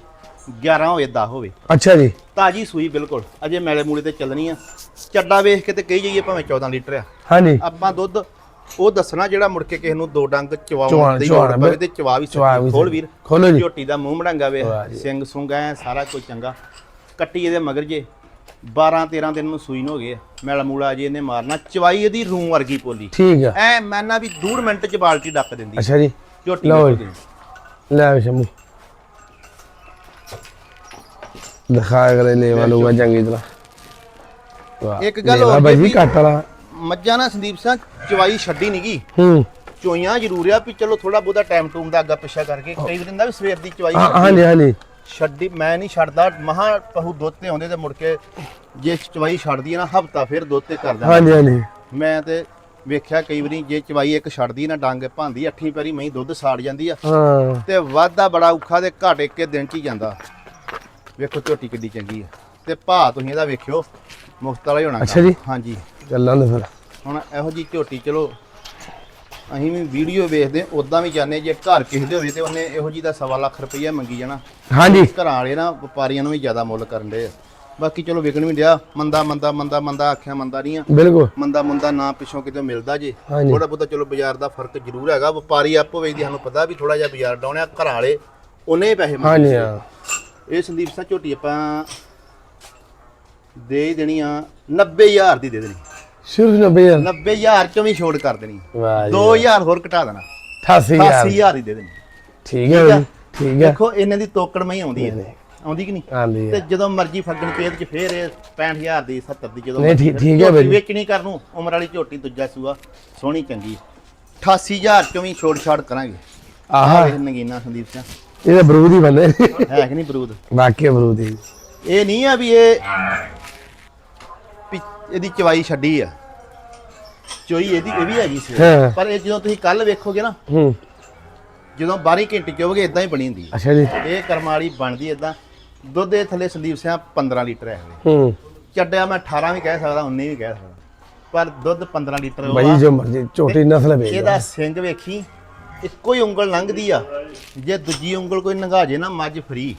[SPEAKER 2] 11 ਹੋਵੇ 10 ਹੋਵੇ।
[SPEAKER 1] ਅੱਛਾ ਜੀ।
[SPEAKER 2] ਤਾਜੀ ਸੂਈ ਬਿਲਕੁਲ ਅਜੇ ਮੈਲੇ ਮੂਲੇ ਤੇ ਚੱਲਣੀ ਆ। ਚੱਡਾ ਵੇਖ ਕੇ ਤੇ ਕਹੀ ਜਾਈਏ ਭਾਵੇਂ 14 ਲੀਟਰ ਆ।
[SPEAKER 1] ਹਾਂਜੀ।
[SPEAKER 2] ਆਪਾਂ ਦੁੱਧ ਉਹ ਦੱਸਣਾ ਜਿਹੜਾ ਮੁੜ ਕੇ ਕਿਸੇ ਨੂੰ ਦੋ ਡੰਗ ਚਵਾਉਣ ਦੀ ਲੋੜ ਪਵੇ ਤੇ ਚਵਾ ਵੀ ਸਕਦੀ ਖੋਲ। ਵੀਰ
[SPEAKER 1] ਖੋਲੋ ਜੀ।
[SPEAKER 2] ਝੋਟੀ ਦਾ ਮੂੰਹ ਮੜਾਂਗਾ ਵੇ। ਸਿੰਘ ਸੁੰਗਾ ਸਾਰਾ ਕੁਝ ਚੰਗਾ। ਕੱਟੀ ਇਹਦੇ ਮਗਰ ਜੇ 12 13 ਦਿਨ ਨੂੰ ਸੂਈ ਨੂੰ ਹੋ ਗਏ। ਮੈਲਾ ਮੂਲਾ ਜੇ ਇਹਨੇ ਮਾਰਨਾ ਚਵਾਈ ਇਹਦੀ ਰੂੰ ਵਰਗੀ ਪੋਲੀ।
[SPEAKER 1] ਠੀਕ
[SPEAKER 2] ਐ ਵੀ ਡੂਢ ਮਿੰਟ ਚ ਬਾਲਟੀ ਡੱਕ ਦਿੰਦੀ।
[SPEAKER 1] ਅੱਛਾ ਜੀ।
[SPEAKER 2] ਝੋਟੀ
[SPEAKER 1] ਲਓ
[SPEAKER 2] ਵੇਖੋ
[SPEAKER 1] ਜੀ।
[SPEAKER 2] ਤੁਸੀਂ।
[SPEAKER 1] ਲੈ ਵੀ ਸ਼ੰਮੂ ਦਿਖਾਇਆ ਕਰੇ ਲੈਵਾ ਲੂਗਾ ਚੰਗੀ ਤਰ੍ਹਾਂ। ਵਾਹ
[SPEAKER 2] ਇੱਕ ਗੱਲ ਹੋਰ
[SPEAKER 1] ਬਾਈ
[SPEAKER 2] ਵੀ-
[SPEAKER 1] ਵੀ ਕੱਟ ਵਾਲਾ।
[SPEAKER 2] ਮੱਝਾਂ ਨਾ ਸੰਦੀਪ ਸਿੰਘ ਚਵਾਈ ਛੱਡੀ ਨਹੀਂਗੀ
[SPEAKER 1] ਹੂੰ।
[SPEAKER 2] ਚੋਈਆਂ ਜ਼ਰੂਰ ਆ ਵੀ ਚਲੋ ਥੋੜਾ ਬਹੁਤਾ ਟਾਈਮ ਟੂਮ ਦਾ ਅੱਗਾ ਪਿੱਛਾ ਕਰਕੇ ਕਈ ਵਾਰ ਹੁੰਦਾ ਵੀ ਸਵੇਰ ਦੀ ਚਵਾਈ।
[SPEAKER 1] ਹਾਂਜੀ ਹਾਂਜੀ।
[SPEAKER 2] ਛੱਡੀ ਮੈਂ ਨਹੀਂ ਛੱਡਦਾ ਮਹਾ ਪਹੂ ਦੁੱਧ ਤੇ ਆਉਂਦੇ ਤੇ ਮੁੜ ਕੇ ਜੇ ਚਵਾਈ ਛੱਡਦੀ ਨਾ ਹਫਤਾ ਫਿਰ ਦੁੱਧ ਤੇ ਕਰ ਦਿੰਦਾ
[SPEAKER 1] ਹਾਂਜੀ ਹਾਂਜੀ।
[SPEAKER 2] ਮੈਂ ਤੇ ਵੇਖਿਆ ਕਈ ਵਾਰੀ ਜੇ ਚਵਾਈ ਇੱਕ ਛੱਡਦੀ ਨਾ ਡੰਗ ਭਾਂਦੀ ਅੱਠੀ ਪੈਰੀ ਮਹੀਂ ਦੁੱਧ ਸਾੜ ਜਾਂਦੀ ਆ।
[SPEAKER 1] ਹਾਂ।
[SPEAKER 2] ਤੇ ਵਾਧਾ ਬੜਾ ਔਖਾ ਤੇ ਘਾਟ ਇੱਕ ਦਿਨ ਚ ਹੀ ਜਾਂਦਾ। ਵੇਖੋ ਝੋਟੀ ਕਿੱਡੀ ਚੰਗੀ ਆ। ਤੇ ਭਾ ਤੁਸੀਂ ਇਹਦਾ ਵੇਖਿਓ ਮੁਫਤ ਵਾਲਾ ਹੀ ਹੋਣਾ
[SPEAKER 1] ਅੱਛਾ। ਜੀ।
[SPEAKER 2] ਹਾਂਜੀ।
[SPEAKER 1] ਚੱਲਾਂ ਦੇ ਫਿਰ।
[SPEAKER 2] ਹੁਣ ਇਹੋ ਜੀ ਝੋਟੀ ਚਲੋ ਅਸੀਂ ਵੀ ਵੀਡੀਓ ਵੇਖਦੇ ਉਦਾਂ ਵੀ ਜਾਣੇ ਜੇ ਘਰ ਕਿਸੇ ਦੇ ਹੋਵੇ ਤੇ ਉਹਨੇ ਇਹੋ ਜੀ ਦਾ ਸਵਾ ਲੱਖ ਰੁਪਈਆ ਮੰਗੀ ਜਾਣਾ।
[SPEAKER 1] ਹਾਂਜੀ।
[SPEAKER 2] ਘਰਾਂ ਵਾਲੇ ਨਾ ਵਪਾਰੀਆਂ ਨੂੰ ਵੀ ਜ਼ਿਆਦਾ ਮੁੱਲ ਕਰਨ ਦੇ ਬਾਕੀ ਚਲੋ ਵਿਕਣ ਵੀ ਡਿਆ ਮੰਦਾ ਮੰਦਾ ਮੰਦਾ ਮੰਦਾ ਆਖਿਆ ਮੰਦਾ ਨਹੀਂ ਆ।
[SPEAKER 1] ਬਿਲਕੁਲ।
[SPEAKER 2] ਮੰਦਾ ਮੁੰਦਾ ਨਾ ਪਿੱਛੋਂ ਕਿਤੇ ਮਿਲਦਾ ਜੇ।
[SPEAKER 1] ਹਾਂਜੀ।
[SPEAKER 2] ਥੋੜਾ ਬਹੁਤਾ ਚਲੋ ਬਾਜ਼ਾਰ ਦਾ ਫ਼ਰਕ ਜ਼ਰੂਰ ਹੈਗਾ ਵਪਾਰੀ ਆਪੋ ਵੇਚਦੀ ਸਾਨੂੰ ਪਤਾ ਵੀ ਥੋੜਾ ਜਿਹਾ ਬਾਜ਼ਾਰ ਡਾਉਣਿਆ ਘਰਾਂ ਵਾਲੇ ਉਹਨੇ ਪੈਸੇ ਮੰਗਦੇ
[SPEAKER 1] ਹਾਂਜੀ। ਹਾਂ।
[SPEAKER 2] ਇਹ ਸੰਦੀਪ ਸਿੰਘ ਝੋਟੀ ਆਪਾਂ ਦੇ ਦੇਣੀ ਆ 90000 ਦੀ ਦੇ ਦੇਣੀ।
[SPEAKER 1] ਸਿਰਫ 90000
[SPEAKER 2] 90000 ਚੋਂ ਵੀ ਛੋੜ ਕਰ ਦੇਣੀ।
[SPEAKER 1] ਵਾਹ ਜੀ
[SPEAKER 2] 2000 ਹੋਰ ਘਟਾ ਦੇਣਾ।
[SPEAKER 1] 88000
[SPEAKER 2] 80000 ਦੀ ਦੇ ਦੇਣੀ।
[SPEAKER 1] ਠੀਕ ਹੈ ਜੀ ਠੀਕ ਹੈ
[SPEAKER 2] ਦੇਖੋ ਇਹਨਾਂ ਦੀ ਤੋਕੜ ਮਈ ਆਉਂਦੀ ਹੈ। ਆਉਂਦੀ ਕਿ ਨਹੀਂ? ਤੇ ਜਦੋਂ ਮਰਜ਼ੀ ਫੱਗਣ ਪੇਦ ਚ ਫੇਰ ਇਹ 65000 ਦੀ 70 ਦੀ ਜਦੋਂ
[SPEAKER 1] ਨਹੀਂ, ਠੀਕ- ਹੈ ਬਾਈ।
[SPEAKER 2] ਵੇਚਣੀ ਕਰ ਨੂੰ ਉਮਰ ਵਾਲੀ ਝੋਟੀ ਦੂਜਾ ਸੂਆ ਸੋਹਣੀ ਚੰਗੀ। 88000 ਚੋਂ ਵੀ ਛੋੜ ਛਾੜ ਕਰਾਂਗੇ।
[SPEAKER 1] ਆਹਾ।
[SPEAKER 2] ਨਗੀਨਾ ਸੰਦੀਪ ਸਿੰਘ
[SPEAKER 1] ਇਹ ਤਾਂ ਬਰੂਦ ਹੀ ਬੰਦੇ।
[SPEAKER 2] ਹੈ ਕਿ ਨਹੀਂ ਬਰੂਦ?
[SPEAKER 1] ਵਾਕਿਆ ਬਰੂਦ ਹੀ।
[SPEAKER 2] ਇਹ ਨਹੀਂ ਆ ਵੀ ਇਹ ਵੀ ਇਹਦੀ ਚਵਾਈ ਛੱਡੀ ਆ। ਚੋਈ ਇਹਦੀ ਇਹ ਵੀ ਹੈਗੀ ਸੀ।
[SPEAKER 1] ਹਾਂ।
[SPEAKER 2] ਪਰ ਇਹ ਜਦੋਂ ਤੁਸੀਂ ਕੱਲ ਵੇਖੋਗੇ ਨਾ
[SPEAKER 1] ਹੂੰ।
[SPEAKER 2] ਜਦੋਂ 12 ਘੰਟੇ ਚੋਗੇ ਇਦਾਂ ਹੀ ਬਣੀ ਹੁੰਦੀ ਆ।
[SPEAKER 1] ਅੱਛਾ ਜੀ।
[SPEAKER 2] ਇਹ ਕਰਮ ਵਾਲੀ ਬਣਦੀ ਇਦਾਂ ਦੁੱਧ ਦੇ ਥੱਲੇ ਸੰਦੀਪ ਸਿੰਘ 15 ਲੀਟਰ ਹੈ ਇਹ।
[SPEAKER 1] ਹੂੰ।
[SPEAKER 2] ਚੱਡਿਆ ਮੈਂ 18 ਵੀ ਕਹਿ ਸਕਦਾ 19 ਵੀ ਕਹਿ ਸਕਦਾ। ਪਰ ਦੁੱਧ 15 ਲੀਟਰ
[SPEAKER 1] ਬਾਈ
[SPEAKER 2] ਆ।
[SPEAKER 1] ਜੋ ਮਰਜ਼ੀ ਝੋਟੀ ਨਸਲ ਵੇਚ
[SPEAKER 2] ਇਹਦਾ ਸਿੰਘ ਵੇਖੀ। ਇੱਕੋ ਹੀ ਉਂਗਲ ਲੰਘਦੀ ਆ। ਜੇ ਦੂਜੀ ਉਂਗਲ ਕੋਈ ਨੰਗਾ ਜੇ ਨਾ ਮੱਝ ਫਰੀ।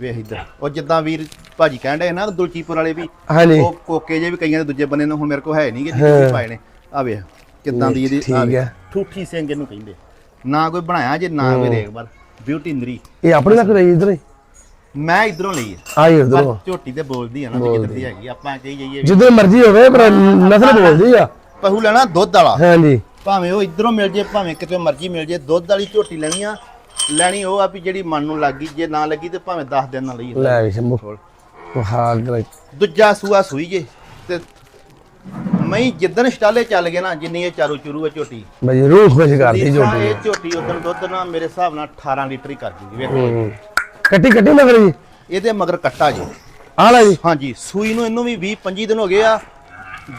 [SPEAKER 2] ਵੇਖ ਇੱਧਰ। ਉਹ ਜਿੱਦਾਂ ਵੀਰ ਭਾਜੀ ਡਏ ਨਾ ਦੁਲਚੀਪੁਰ ਵਾਲੇ ਵੀ
[SPEAKER 1] ਹਾਂਜੀ।
[SPEAKER 2] ਉਹ ਕੋਕੇ ਜੇ ਵੀ ਕਈਆਂ ਦੇ ਦੂਜੇ ਬੰਨੇ ਨੂੰ ਹੁਣ ਮੇਰੇ ਕੋਲ ਹੈ ਨਹੀਂ ਕਿ
[SPEAKER 1] ਹਾਂ।
[SPEAKER 2] ਜੀ ਪਾਏ ਨੇ। ਆ ਵੇਖ ਕਿੱਦਾਂ ਦੀ ਇਹਦੀ
[SPEAKER 1] ਠੀਕ
[SPEAKER 2] ਵੇਖ।
[SPEAKER 1] ਹੈ।
[SPEAKER 2] ਠੂਠੀ ਸਿੰਘ ਇਹਨੂੰ ਕਹਿੰਦੇ ਨਾ ਕੋਈ ਬਣਾਇਆ ਜੇ ਨਾ ਕੋਈ ਰੇਗਬਰ ਬਿਊਟੀ ਇੰਦਰੀ
[SPEAKER 1] ਇਹ ਆਪਣੇ ਲੱਗ ਰਹੀ ਇਧਰ ਹੀ?
[SPEAKER 2] ਮੈਂ ਇਧਰੋਂ ਲਈ ਹੈ
[SPEAKER 1] ਆਈ
[SPEAKER 2] ਪਰ
[SPEAKER 1] ਉਧਰੋਂ
[SPEAKER 2] ਝੋਟੀ ਤੇ ਬੋਲਦੀ ਆ ਨਾ ਵੀ ਕਿੱਧਰ ਦੀ ਹੈਗੀ ਆਪਾਂ ਕਹੀ ਜਾਈਏ ਵੀ
[SPEAKER 1] ਜਿੱਦੋਂ ਮਰਜ਼ੀ ਹੋਵੇ ਪਰ ਨਸਲ ਬੋਲਦੀ ਆ।
[SPEAKER 2] ਪਹੂ ਲੈਣਾ ਦੁੱਧ ਵਾਲਾ।
[SPEAKER 1] ਹਾਂਜੀ।
[SPEAKER 2] ਭਾਵੇਂ ਉਹ ਇਧਰੋਂ ਮਿਲ ਜੇ ਭਾਵੇਂ ਕਿਤੇ ਮਰਜ਼ੀ ਮਿਲ ਜੇ ਦੁੱਧ ਵਾਲੀ ਝੋਟੀ ਲੈਣੀ ਆ ਲੈਣੀ ਉਹ ਆ ਵੀ ਜਿਹੜੀ ਮਨ ਨੂੰ ਲੱਗੀ ਜੇ ਨਾ ਲੱਗੀ ਤੇ ਭਾਵੇਂ 10 ਦਿਨ ਨਾਲ ਲਈ
[SPEAKER 1] ਲੈ ਵੀ ਸ਼ੰਭੂ ਉਹ ਹਾਲ ਕਰ
[SPEAKER 2] ਦੂਜਾ ਸੂਆ ਸੂਈ ਜੇ ਤੇ ਮਈ ਜਿੱਦਣ ਸਟਾਲੇ ਚੱਲ ਗਏ ਨਾ ਜਿੰਨੀ ਇਹ ਚਾਰੂ ਚੁਰੂ ਹੈ ਝੋਟੀ
[SPEAKER 1] ਬਈ ਰੂਹ ਖੁਸ਼ ਕਰਦੀ ਝੋਟੀ
[SPEAKER 2] ਇਹ ਝੋਟੀ ਉਦੋਂ ਦੁੱਧ ਨਾ ਮੇਰੇ ਹਿਸਾਬ ਨਾਲ 18 ਲੀਟਰ ਹੀ ਕਰ ਜੂਗੀ ਵੇਖੋ।
[SPEAKER 1] ਕੱਟੀ ਕੱਟੀ ਮਗਰ ਜੀ?
[SPEAKER 2] ਇਹਦੇ ਮਗਰ ਕੱਟਾ ਜੀ।
[SPEAKER 1] ਆ ਲੈ ਜੀ।
[SPEAKER 2] ਹਾਂਜੀ ਸੂਈ ਨੂੰ ਇਹਨੂੰ ਵੀ 20 25 ਦਿਨ ਹੋ ਗਏ ਆ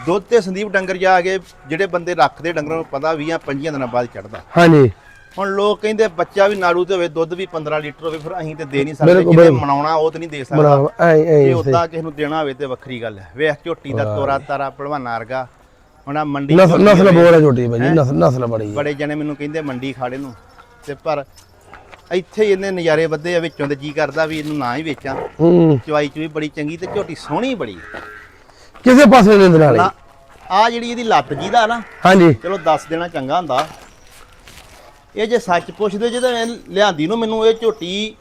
[SPEAKER 2] ਦੁੱਧ ਤੇ ਸੰਦੀਪ ਡੰਗਰ ਜਾ ਕੇ ਜਿਹੜੇ ਬੰਦੇ ਰੱਖਦੇ ਡੰਗਰਾਂ ਨੂੰ ਪਤਾ 20 25 ਦਿਨਾਂ ਬਾਅਦ ਚੜਦਾ।
[SPEAKER 1] ਹਾਂਜੀ।
[SPEAKER 2] ਹੁਣ ਲੋਕ ਕਹਿੰਦੇ ਬੱਚਾ ਵੀ ਨਾੜੂ ਤੇ ਹੋਵੇ ਦੁੱਧ ਵੀ 15 ਲੀਟਰ ਹੋਵੇ ਫਿਰ ਅਸੀਂ ਤੇ ਦੇ ਨਹੀਂ ਸਕਦੇ ਜਿਹਨੇ। ਮਨਾਉਣਾ ਉਹ ਤੇ ਨਹੀਂ ਦੇ ਸਕਦਾ। ਜੇ ਉਦਾਂ ਕਿਸੇ ਨੂੰ ਦੇਣਾ ਹੋਵੇ ਤੇ ਵੱਖਰੀ ਗੱਲ ਹੈ। ਵੇਖ ਝੋਟੀ ਦਾ ਤੋਰਾ ਤਾਰਾ ਭਲਵਾਨਾ ਵਰਗਾ। ਹੁਣ ਆਹ ਮੰਡੀ
[SPEAKER 1] ਨਸਲ ਬੋਲ ਹੈ ਝੋਟੀ ਬਾਈ ਨਸਲ ਨਸਲ ਬੜੀ।
[SPEAKER 2] ਬੜੇ ਜਣੇ ਮੈਨੂੰ ਕਹਿੰਦੇ ਮੰਡੀ ਖਾੜੇ ਨੂੰ। ਤੇ ਪਰ ਇੱਥੇ ਹੀ ਇਹਨੇ ਨਜ਼ਾਰੇ ਵੱਧੇ ਆ ਵਿੱਚੋਂ ਤੇ ਜੀ ਕਰਦਾ ਵੀ ਇਹਨੂੰ ਨਾ ਹੀ ਵੇਚਾਂ। ਚਵਾਈ ਚ ਵੀ ਬੜੀ ਚੰਗੀ ਤੇ ਝੋਟੀ ਸੋਹਣੀ ਬੜੀ
[SPEAKER 1] ਕਿਸੇ ਪਾਸੇ ਨਹੀਂ ਦਿੰਦੇ ਨਾਲੇ।
[SPEAKER 2] ਆ ਜਿਹੜੀ ਇਹਦੀ ਲੱਤ ਜੀ ਦਾ ਨਾ
[SPEAKER 1] ਹਾਂਜੀ।
[SPEAKER 2] ਚਲੋ ਦੱਸ ਦੇਣਾ ਚੰਗਾ ਹੁੰਦਾ। ਇਹ ਜੇ ਸੱਚ ਪੁੱਛਦੇ ਜੇ ਤਾਂ ਇਹ ਲਿਆਂਦੀ ਨੂੰ ਮੈਨੂੰ ਇਹ ਝੋਟੀ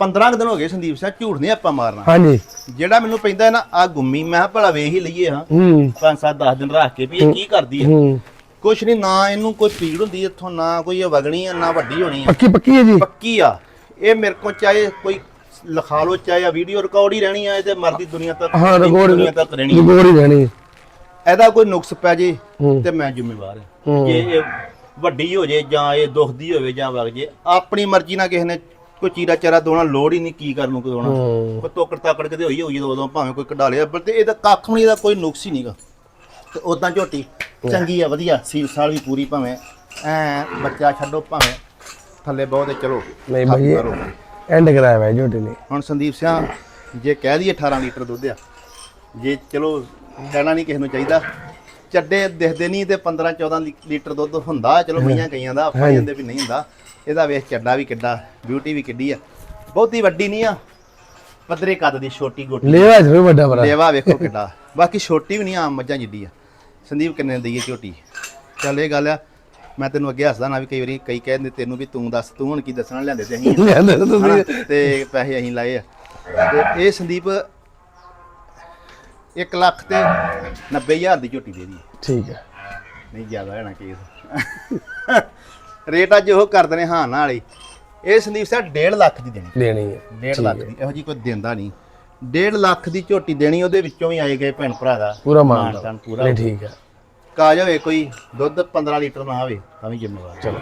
[SPEAKER 2] 15 ਕੁ ਦਿਨ ਹੋ ਗਏ ਸੰਦੀਪ ਸਿੰਘ ਝੂਠ ਨਹੀਂ ਆਪਾਂ ਮਾਰਨਾ।
[SPEAKER 1] ਹਾਂਜੀ।
[SPEAKER 2] ਜਿਹੜਾ ਮੈਨੂੰ ਪੈਂਦਾ ਨਾ ਆ ਗੁੰਮੀ ਮੈਂ ਕਿਹਾ ਭਲਾ ਵੇਖ ਹੀ ਲਈਏ ਹਾਂ।
[SPEAKER 1] ਹੂੰ।
[SPEAKER 2] ਪੰਜ ਸੱਤ 10 ਦਿਨ ਰੱਖ ਕੇ ਵੀ ਇਹ ਕੀ ਕਰਦੀ ਹੈ
[SPEAKER 1] ਹੂੰ।
[SPEAKER 2] ਕੁਛ ਨਹੀਂ ਨਾ ਇਹਨੂੰ ਕੋਈ ਪੀੜ ਹੁੰਦੀ ਇੱਥੋਂ ਨਾ ਕੋਈ ਇਹ ਵਗਣੀ ਆ ਨਾ ਵੱਡੀ ਹੋਣੀ ਆ।
[SPEAKER 1] ਪੱਕੀ ਪੱਕੀ ਹੈ ਜੀ?
[SPEAKER 2] ਪੱਕੀ ਆ। ਇਹ ਮੇਰੇ ਕੋਲ ਚਾਹੇ ਕੋਈ ਲਿਖਾ ਲੋ ਚਾਹੇ ਵੀਡੀਓ ਰਿਕਾਰਡ ਹੀ ਰਹਿਣੀ ਆ ਇਹ ਤੇ ਮਰਦੀ ਦੁਨੀਆ ਤੱਕ
[SPEAKER 1] ਹਾਂ ਰਿਕਾਰਡ
[SPEAKER 2] ਦੁਨੀਆ ਤੱਕ ਰਹਿਣੀ ਆ।
[SPEAKER 1] ਰਿਕਾਰਡ ਹੀ ਰਹਿਣੀ ਹੈ।
[SPEAKER 2] ਇਹਦਾ ਕੋਈ ਨੁਕਸ ਪੈ ਜੇ। ਤੇ ਮੈਂ ਜ਼ਿੰਮੇਵਾਰ ਹਾਂ
[SPEAKER 1] ਹੂੰ।
[SPEAKER 2] ਜੇ ਇਹ ਵੱਡੀ ਹੋ ਜੇ ਜਾਂ ਇਹ ਦੁਖਦੀ ਹੋਵੇ ਜਾਂ ਵਗ ਜੇ ਆਪਣੀ ਮਰਜ਼ੀ ਨਾਲ ਕਿਸੇ ਨੇ ਕੋਈ ਚੀਰਾ ਚਾਰਾ ਦੋਣਾ ਲੋੜ ਹੀ ਨਹੀਂ ਕੀ ਕਰਨ ਨੂੰ ਦੋਣਾ
[SPEAKER 1] ਹੂੰ।
[SPEAKER 2] ਕੋਈ ਤੋਕੜ ਤਾਕੜ ਕਦੇ ਹੋਈ ਹੋਈ ਉਦੋਂ ਭਾਵੇਂ ਕੋਈ ਕਢਾ ਲਿਆ ਪਰ ਤੇ ਇਹਦਾ ਕੱਖ ਵੀ ਨਹੀਂ ਇਹਦਾ ਕੋਈ ਨੁਕਸ ਹੀ ਨਹੀਂਗਾ ਤੇ ਉਦਾਂ ਝੋਟੀ ਚੰਗੀ ਆ ਵਧੀਆ ਸੀਲ ਸਾਲ ਵੀ ਪੂਰੀ ਭਾਵੇਂ ਐ ਬੱਚਾ ਛੱਡੋ ਭਾਵੇਂ ਥੱਲੇ ਬਹੁਤ ਹੈ ਚਲੋ
[SPEAKER 1] ਨਹੀਂ ਭਾਈ। ਐਂਡ ਕਰਾਇਆ ਵਾ ਝੋਟੇ ਨੇ
[SPEAKER 2] ਹੁਣ ਸੰਦੀਪ ਸਿੰਘ ਜੇ ਕਹਿ ਦਈਏ 18 ਲੀਟਰ ਦੁੱਧ ਆ ਜੇ ਚਲੋ ਕਹਿਣਾ ਨਹੀਂ ਕਿਸੇ ਨੂੰ ਚਾਹੀਦਾ ਚੱਡੇ ਦਿਖਦੇ ਨਹੀਂ ਤੇ 15 14 ਲੀ- ਲੀਟਰ ਦੁੱਧ ਹੁੰਦਾ ਚਲੋ ਮਈਆਂ ਕਈਆਂ ਦਾ ਆਪਾਂ। ਜਾਂਦੇ ਵੀ ਨਹੀਂ ਹੁੰਦਾ ਇਹਦਾ ਵੇਖ ਚੱਡਾ ਵੀ ਕਿੱਡਾ ਬਿਊਟੀ ਵੀ ਕਿੱਡੀ ਆ। ਬਹੁਤੀ ਵੱਡੀ ਨਹੀਂ ਆ ਪੱਧਰੇ ਕੱਦ ਦੀ ਛੋਟੀ ਗੋਟੀ।
[SPEAKER 1] ਲੇਵਾ ਜ਼ਰੂਰ ਵੱਡਾ ਬਰਾ
[SPEAKER 2] ਲੇਵਾ ਵੇਖੋ ਕਿੱਡਾ ਬਾਕੀ ਛੋਟੀ ਵੀ ਨਹੀਂ ਆਮ ਮੱਝਾਂ ਜਿੱਡੀ ਆ। ਸੰਦੀਪ ਕਿੰਨੇ ਦਈਏ ਝੋਟੀ? ਚੱਲ ਇਹ ਗੱਲ ਆ ਮੈਂ ਤੈਨੂੰ ਅੱਗੇ ਹੱਸਦਾ ਨਾ ਵੀ ਕਈ ਵਾਰੀ ਕਈ ਕਹਿੰਦੇ ਤੈਨੂੰ ਵੀ ਤੂੰ ਦੱਸ ਤੂੰ ਹੁਣ ਕੀ ਦੱਸਣਾ ਲਿਆਂਦੇ ਤੇ ਅਸੀਂ
[SPEAKER 1] ਲਿਆਂਦੇ ਤਾਂ ਤੁਸੀਂ।
[SPEAKER 2] ਹਨਾ? ਤੇ ਪੈਸੇ ਅਸੀਂ ਲਾਏ ਆ। ਤੇ ਇਹ ਸੰਦੀਪ 1 ਲੱਖ ਤੇ 90000 ਦੀ ਝੋਟੀ ਦੇ ਦੀ।
[SPEAKER 1] ਠੀਕ ਹੈ।
[SPEAKER 2] ਨਹੀਂ ਜ਼ਿਆਦਾ ਹੋਣਾ ਕੇਸ। ਰੇਟ ਅੱਜ ਉਹ ਕਰ ਦਨੇ ਹਾਂ ਨਾਲ ਹੀ। ਇਹ ਸੰਦੀਪ ਸਾਹਿਬ 1.5 ਲੱਖ ਦੀ ਦੇਣੀ।
[SPEAKER 1] ਲੈਣੀ ਹੈ।
[SPEAKER 2] 1.5 ਲੱਖ ਦੀ ਇਹੋ ਜੀ ਕੋਈ ਦਿੰਦਾ ਨਹੀਂ। 1.5 ਲੱਖ ਦੀ ਝੋਟੀ ਦੇਣੀ ਉਹਦੇ ਵਿੱਚੋਂ ਵੀ ਆਏ ਗਏ ਭੈਣ ਭਰਾ ਦਾ।
[SPEAKER 1] ਪੂਰਾ ਮਾਨ
[SPEAKER 2] ਮਾਣ-ਤਾਣ ਪੂਰਾ।
[SPEAKER 1] ਨਹੀਂ ਠੀਕ ਹੈ।
[SPEAKER 2] ਕਾਜ ਹੋਵੇ ਕੋਈ ਦੁੱਧ 15 ਲੀਟਰ ਨਾ ਹੋਵੇ ਤਾਂ ਵੀ ਜ਼ਿੰਮੇਵਾਰ। ਚਲੋ।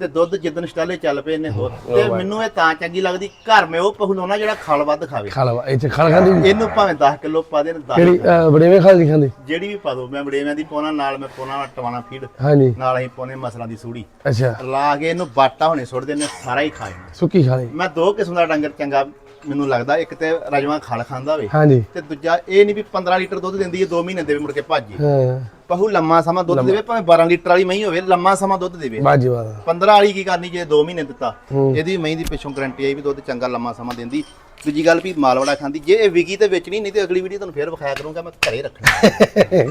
[SPEAKER 2] ਤੇ ਦੁੱਧ ਜਿੱਦਣ ਸਟਾਲੇ ਚੱਲ ਪਏ ਨੇ ਹੋਰ ਤੇ ਮੈਨੂੰ ਇਹ ਤਾਂ ਚੰਗੀ ਲੱਗਦੀ ਘਰ ਮੈਂ ਉਹ ਪਹੂ ਲਾਉਣਾ ਜਿਹੜਾ ਖਲ ਵੱਧ ਖਾਵੇ।
[SPEAKER 1] ਖਾ ਲਵਾ ਇੱਥੇ ਖਲ ਖਾਂਦੀ
[SPEAKER 2] ਇਹਨੂੰ ਭਾਵੇਂ 10 ਕਿਲੋ ਪਾ ਦੇਣ 10
[SPEAKER 1] ਕਿਹੜੀ ਅਹ, ਬੜੇਵੇਂ ਖਾਲ ਦੀ ਖਾਂਦੀ?
[SPEAKER 2] ਜਿਹੜੀ ਵੀ ਪਾ ਦੋ ਮੈਂ ਬੜੇਵਿਆਂ ਦੀ ਪਾਉਣਾ ਨਾਲ ਮੈਂ ਪਾਉਣਾ ਟਵਾਣਾ ਫੀਡ।
[SPEAKER 1] ਹਾਂਜੀ।
[SPEAKER 2] ਨਾਲ ਅਸੀਂ ਪਾਉਨੇ ਮਸਲਾਂ ਦੀ ਸੂੜੀ।
[SPEAKER 1] ਅੱਛਾ।
[SPEAKER 2] ਲਾ ਕੇ ਇਹਨੂੰ ਬਾਟਾ ਹੋਣੇ ਸੁੱਟ ਦਿੰਦੇ ਸਾਰਾ ਹੀ ਖਾ ਜਾਣਾ
[SPEAKER 1] ਸੁੱਕੀ ਖਾ ਲਈ।
[SPEAKER 2] ਮੈਂ ਦੋ ਕਿਸਮ ਦਾ ਡੰਗਰ ਚੰਗਾ ਮੈਨੂੰ ਲੱਗਦਾ ਇੱਕ ਤੇ ਰਜਵਾ ਖਲ ਖਾਂਦਾ ਹੋਵੇ
[SPEAKER 1] ਹਾਂਜੀ।
[SPEAKER 2] ਤੇ ਦੂਜਾ ਇਹ ਨਹੀਂ ਵੀ 15 ਲੀਟਰ ਦੁੱਧ ਦਿੰਦੀ ਹੈ 2 ਮਹੀਨੇ ਦੇ ਮੁੜ ਕੇ ਭੱਜ।
[SPEAKER 1] ਹਾਂ।
[SPEAKER 2] ਪਹੂ ਲੰਮਾ ਸਮਾਂ ਦੁੱਧ ਦੇਵੇ ਭਾਵੇਂ 12 ਲੀਟਰ ਵਾਲੀ ਮਹੀਂ ਹੋਵੇ ਲੰਮਾ ਸਮਾਂ ਦੁੱਧ ਦੇਵੇ।
[SPEAKER 1] ਬਾਜੀ ਵਾਲਾ
[SPEAKER 2] 15 ਵਾਲੀ ਕੀ ਕਰਨੀ ਜੇ 2 ਮਹੀਨੇ ਦਿੱਤਾ। ਇਹਦੀ ਮਹੀਂ ਦੀ ਪਿੱਛੋਂ ਗਰੰਟੀ ਆਈ ਵੀ ਦੁੱਧ ਚੰਗਾ ਲੰਮਾ ਸਮਾਂ ਦਿੰਦੀ। ਦੂਜੀ ਗੱਲ ਵੀ ਮਾਲਵੜਾ ਖਾਂਦੀ। ਜੇ ਇਹ ਵਿਕੀ ਤੇ ਵੇਚਣੀ ਨਹੀਂ ਤੇ ਅਗਲੀ ਵੀਡੀਓ ਤੁਹਾਨੂੰ ਫੇਰ ਵਿਖਾਇਆ ਕਰੂੰਗਾ ਮੈਂ ਘਰੇ ਰੱਖਣੀ। *laughs*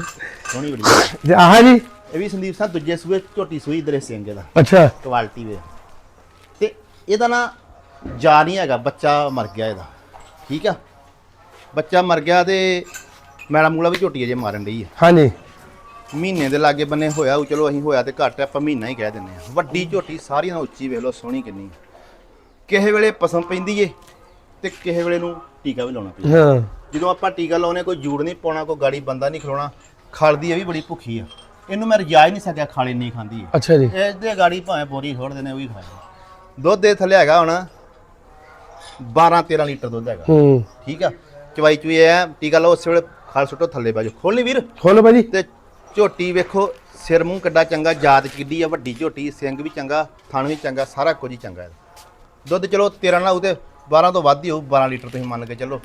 [SPEAKER 2] ਸੋਹਣੀ ਵੀਡੀਓ।
[SPEAKER 1] ਆਹ ਜੀ।
[SPEAKER 2] ਇਹ ਵੀ ਸੰਦੀਪ ਸਾਹਿਬ ਦੂਜੇ ਸੂਏ ਝੋਟੀ ਸੂਈ ਇਧਰੇ ਸਿੰਘ ਇਹਦਾ
[SPEAKER 1] ਅੱਛਾ।
[SPEAKER 2] ਕੁਆਲਿਟੀ ਵੇ। ਤੇ ਇਹਦਾ ਨਾ ਜਾ ਨਹੀਂ ਹੈਗਾ ਬੱਚਾ ਮਰ ਗਿਆ ਇਹਦਾ। ਠੀਕ ਆ? ਬੱਚਾ ਮਰ ਗਿਆ ਤੇ ਮੈਲਾ ਮੂਲਾ ਵੀ ਝੋਟੀ ਅਜੇ ਮਾਰਨ ਡਈ ਆ।
[SPEAKER 1] ਹਾਂਜੀ।
[SPEAKER 2] ਮਹੀਨੇ ਦੇ ਲਾਗੇ ਬੰਨੇ ਹੋਇਆ ਉਹ ਚਲੋ ਅਸੀਂ ਹੋਇਆ ਤੇ ਘੱਟ ਆ, ਆਪਾਂ ਮਹੀਨਾ ਹੀ ਕਹਿ ਦਿੰਦੇ ਆ। ਵੱਡੀ ਝੋਟੀ ਸਾਰੀਆਂ ਨਾਲੋਂ ਉੱਚੀ ਵੇਖ ਲਓ ਸੋਹਣੀ ਕਿੰਨੀ ਕਿਸੇ ਵੇਲੇ ਪਸੰਦ ਪੈਂਦੀ ਏ ਤੇ ਕਿਸੇ ਵੇਲੇ ਨੂੰ ਟੀਕਾ ਵੀ ਲਾਉਣਾ ਪੈਂਦਾ।
[SPEAKER 1] ਹਾਂ।
[SPEAKER 2] ਜਦੋਂ ਆਪਾਂ ਟੀਕਾ ਲਾਉਨੇ ਕੋਈ ਜੂੜ ਨਹੀਂ ਪਾਉਣਾ ਕੋਈ ਗਾੜੀ ਬੰਦਾ ਨਹੀਂ ਖਲੋਣਾ ਖਲਦੀ ਇਹ ਵੀ ਬੜੀ ਭੁੱਖੀ ਆ। ਇਹਨੂੰ ਮੈਂ ਰਜਾ ਹੀ ਨਹੀਂ ਸਕਿਆ ਖਾਲੇ ਨਹੀਂ ਖਾਂਦੀ ਇਹ
[SPEAKER 1] ਅੱਛਾ ਜੀ।
[SPEAKER 2] ਇਹਦੇ ਗਾੜੀ ਭਾਵੇਂ ਬੋਰੀ ਛੋੜ ਦੇਣੇ ਉਹ ਵੀ ਖਾ ਜਾਂਦੇ ਦੁੱਧ ਦੇ ਥੱਲੇ ਹੈਗਾ ਹੁਣ 12 13 ਲੀਟਰ ਦੁੱਧ ਹੈਗਾ।
[SPEAKER 1] ਹੂੰ।
[SPEAKER 2] ਠੀਕ ਆ? ਚਵਾਈ ਚੁਈ ਐ ਟੀਕਾ ਲਾਓ ਉਸ ਵੇਲੇ ਖਾਲ ਸੁੱਟੋ ਥੱਲੇ ਬਾਜੋ। ਖੋਲਣੀ ਵੀਰ।
[SPEAKER 1] ਖੋਲੋ ਭਾਜੀ
[SPEAKER 2] ਤੇ ਝੋਟੀ ਵੇਖੋ ਸਿਰ ਮੂੰਹ ਕਿੱਡਾ ਚੰਗਾ ਜਾਤ ਕਿੱਡੀ ਆ ਵੱਡੀ ਝੋਟੀ ਸਿੰਘ ਵੀ ਚੰਗਾ ਥਣ ਵੀ ਚੰਗਾ ਸਾਰਾ ਕੁਝ ਹੀ ਚੰਗਾ ਇਹਦਾ। ਦੁੱਧ ਚਲੋ 13 ਨਾਲ ਉਹਦੇ 12 ਤੋਂ ਵੱਧ ਹੀ ਹੋਊ 12 ਲੀਟਰ ਤੁਸੀਂ ਮੰਨ ਕੇ ਚੱਲੋ।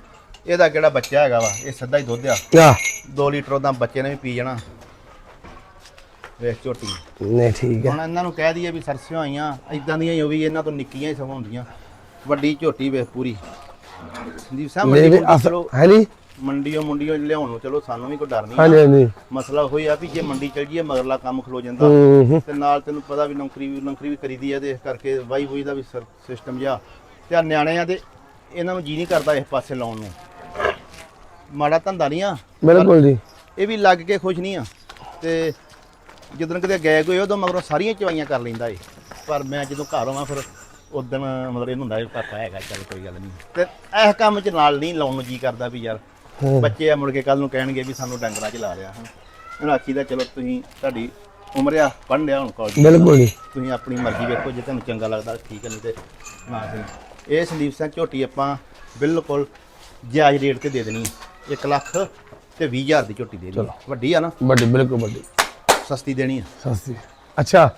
[SPEAKER 2] ਇਹਦਾ ਕਿਹੜਾ ਬੱਚਾ ਹੈਗਾ ਵਾ? ਇਹ ਸਿੱਧਾ ਹੀ ਦੁੱਧ ਆ।
[SPEAKER 1] ਆ
[SPEAKER 2] 2 ਲੀਟਰ ਉਹਦਾ ਬੱਚੇ ਨੇ ਵੀ ਪੀ ਜਾਣਾ। ਵੇਖ ਝੋਟੀ।
[SPEAKER 1] ਨਹੀਂ ਠੀਕ ਹੈ
[SPEAKER 2] ਹੁਣ ਇਹਨਾਂ ਨੂੰ ਕਹਿ ਦਈਏ ਵੀ ਸਰਸਿਆਂ ਆਈਆਂ ਇਦਾਂ ਦੀਆਂ ਹੀ ਉਹ ਵੀ ਇਹਨਾਂ ਤੋਂ ਨਿੱਕੀਆਂ ਹੀ ਸਭ ਹੁੰਦੀਆਂ। ਵੱਡੀ ਝੋਟੀ ਵੇਖ ਪੂਰੀ। ਸੰਦੀਪ ਸਾਹਿਬ ਮੰਡੀ
[SPEAKER 1] ਮੇਰੇ
[SPEAKER 2] ਮੁੰਡੀ ਚਲੋ
[SPEAKER 1] ਹੈ ਨਹੀਂ?
[SPEAKER 2] ਮੰਡੀਓ ਮੁੰਡੀਓ ਲਿਆਉਣ ਨੂੰ ਚਲੋ ਸਾਨੂੰ ਵੀ ਕੋਈ ਡਰ ਨਹੀਂ
[SPEAKER 1] ਹਾਂਜੀ ਹਾਂਜੀ।
[SPEAKER 2] ਮਸਲਾ ਹੋਈ ਆ ਵੀ ਜੇ ਮੰਡੀ ਚਲ ਜੀਏ ਮਗਰਲਾ ਕੰਮ ਖਲੋ ਜਾਂਦਾ।
[SPEAKER 1] ਹੂੰ ਹੂੰ
[SPEAKER 2] ਤੇ ਨਾਲ ਤੈਨੂੰ ਪਤਾ ਵੀ ਨੌਕਰੀ ਵੀ ਨੌਕਰੀ ਵੀ ਕਰੀਦੀ ਆ ਤੇ ਇਸ ਕਰਕੇ ਵਾਈ ਵੂਈ ਦਾ ਵੀ ਸਿਸਟਮ ਜਿਹਾ। ਤੇ ਆ ਨਿਆਣੇ ਆ ਤੇ ਇਹਨਾਂ ਨੂੰ ਜੀ ਨਹੀਂ ਕਰਦਾ ਇਸ ਪਾਸੇ ਲਾਉਣ ਨੂੰ। ਮਾੜਾ ਧੰਦਾ ਨਹੀਂ ਆ।
[SPEAKER 1] ਬਿਲਕੁਲ ਜੀ।
[SPEAKER 2] ਇਹ ਵੀ ਲੱਗ ਕੇ ਖੁਸ਼ ਨਹੀਂ ਆ। ਤੇ ਜਦੋਂ ਕਿਤੇ ਗਏ ਕੋਈ ਉਦੋਂ ਮਗਰੋਂ ਸਾਰੀਆਂ ਚਵਾਈਆਂ ਕਰ ਲੈਂਦਾ ਏ। ਪਰ ਮੈਂ ਜਦੋਂ ਘਰ ਆਵਾਂ ਫਿਰ ਉਦੋਂ ਮਤਲਬ ਇਹਨੂੰ ਹੁੰਦਾ ਵੀ ਪਾਪਾ ਹੈਗਾ ਚੱਲ ਕੋਈ ਗੱਲ ਨਹੀਂ ਤੇ ਇਹ ਕੰਮ 'ਚ ਨਾਲ ਨਹੀਂ ਲਾਉਣ ਨੂੰ ਜੀ ਕਰਦਾ ਵੀ ਯਾਰ। ਬੱਚੇ ਆ ਮੁੜ ਕੇ ਕੱਲ ਨੂੰ ਕਹਿਣਗੇ ਵੀ ਸਾਨੂੰ ਡੰਗਰਾਂ 'ਚ ਲਾ ਰਿਆ ਹਾਂ ਇਹਨਾਂ ਆਖੀਦਾ ਚਲੋ ਤੁਸੀਂ ਤੁਹਾਡੀ ਉਮਰ ਆ ਪੜ੍ਹਨ ਡਿਆ ਹੁਣ ਕਾਲਜ
[SPEAKER 1] ਬਿਲਕੁਲ ਜੀ।
[SPEAKER 2] ਤੁਸੀਂ ਆਪਣੀ ਮਰਜ਼ੀ ਵੇਖੋ ਜੇ ਤੁਹਾਨੂੰ ਚੰਗਾ ਲੱਗਦਾ ਠੀਕ ਹੈ ਨਹੀਂ ਤੇ ਨਾ ਸਹੀ ਇਹ ਸੰਦੀਪ ਸਿੰਘ ਝੋਟੀ ਆਪਾਂ ਬਿਲਕੁਲ ਜਾਇਜ਼ ਰੇਟ ਤੇ ਦੇ ਦੇਣੀ 1 ਲੱਖ ਤੇ 20000 ਦੀ ਝੋਟੀ ਦੇ ਦੇਣੀ ਵੱਡੀ ਆ ਨਾ।
[SPEAKER 1] ਵੱਡੀ ਬਿਲਕੁਲ ਵੱਡੀ।
[SPEAKER 2] ਸਸਤੀ ਦੇਣੀ ਆ।
[SPEAKER 1] ਸਸਤੀ। ਅੱਛਾ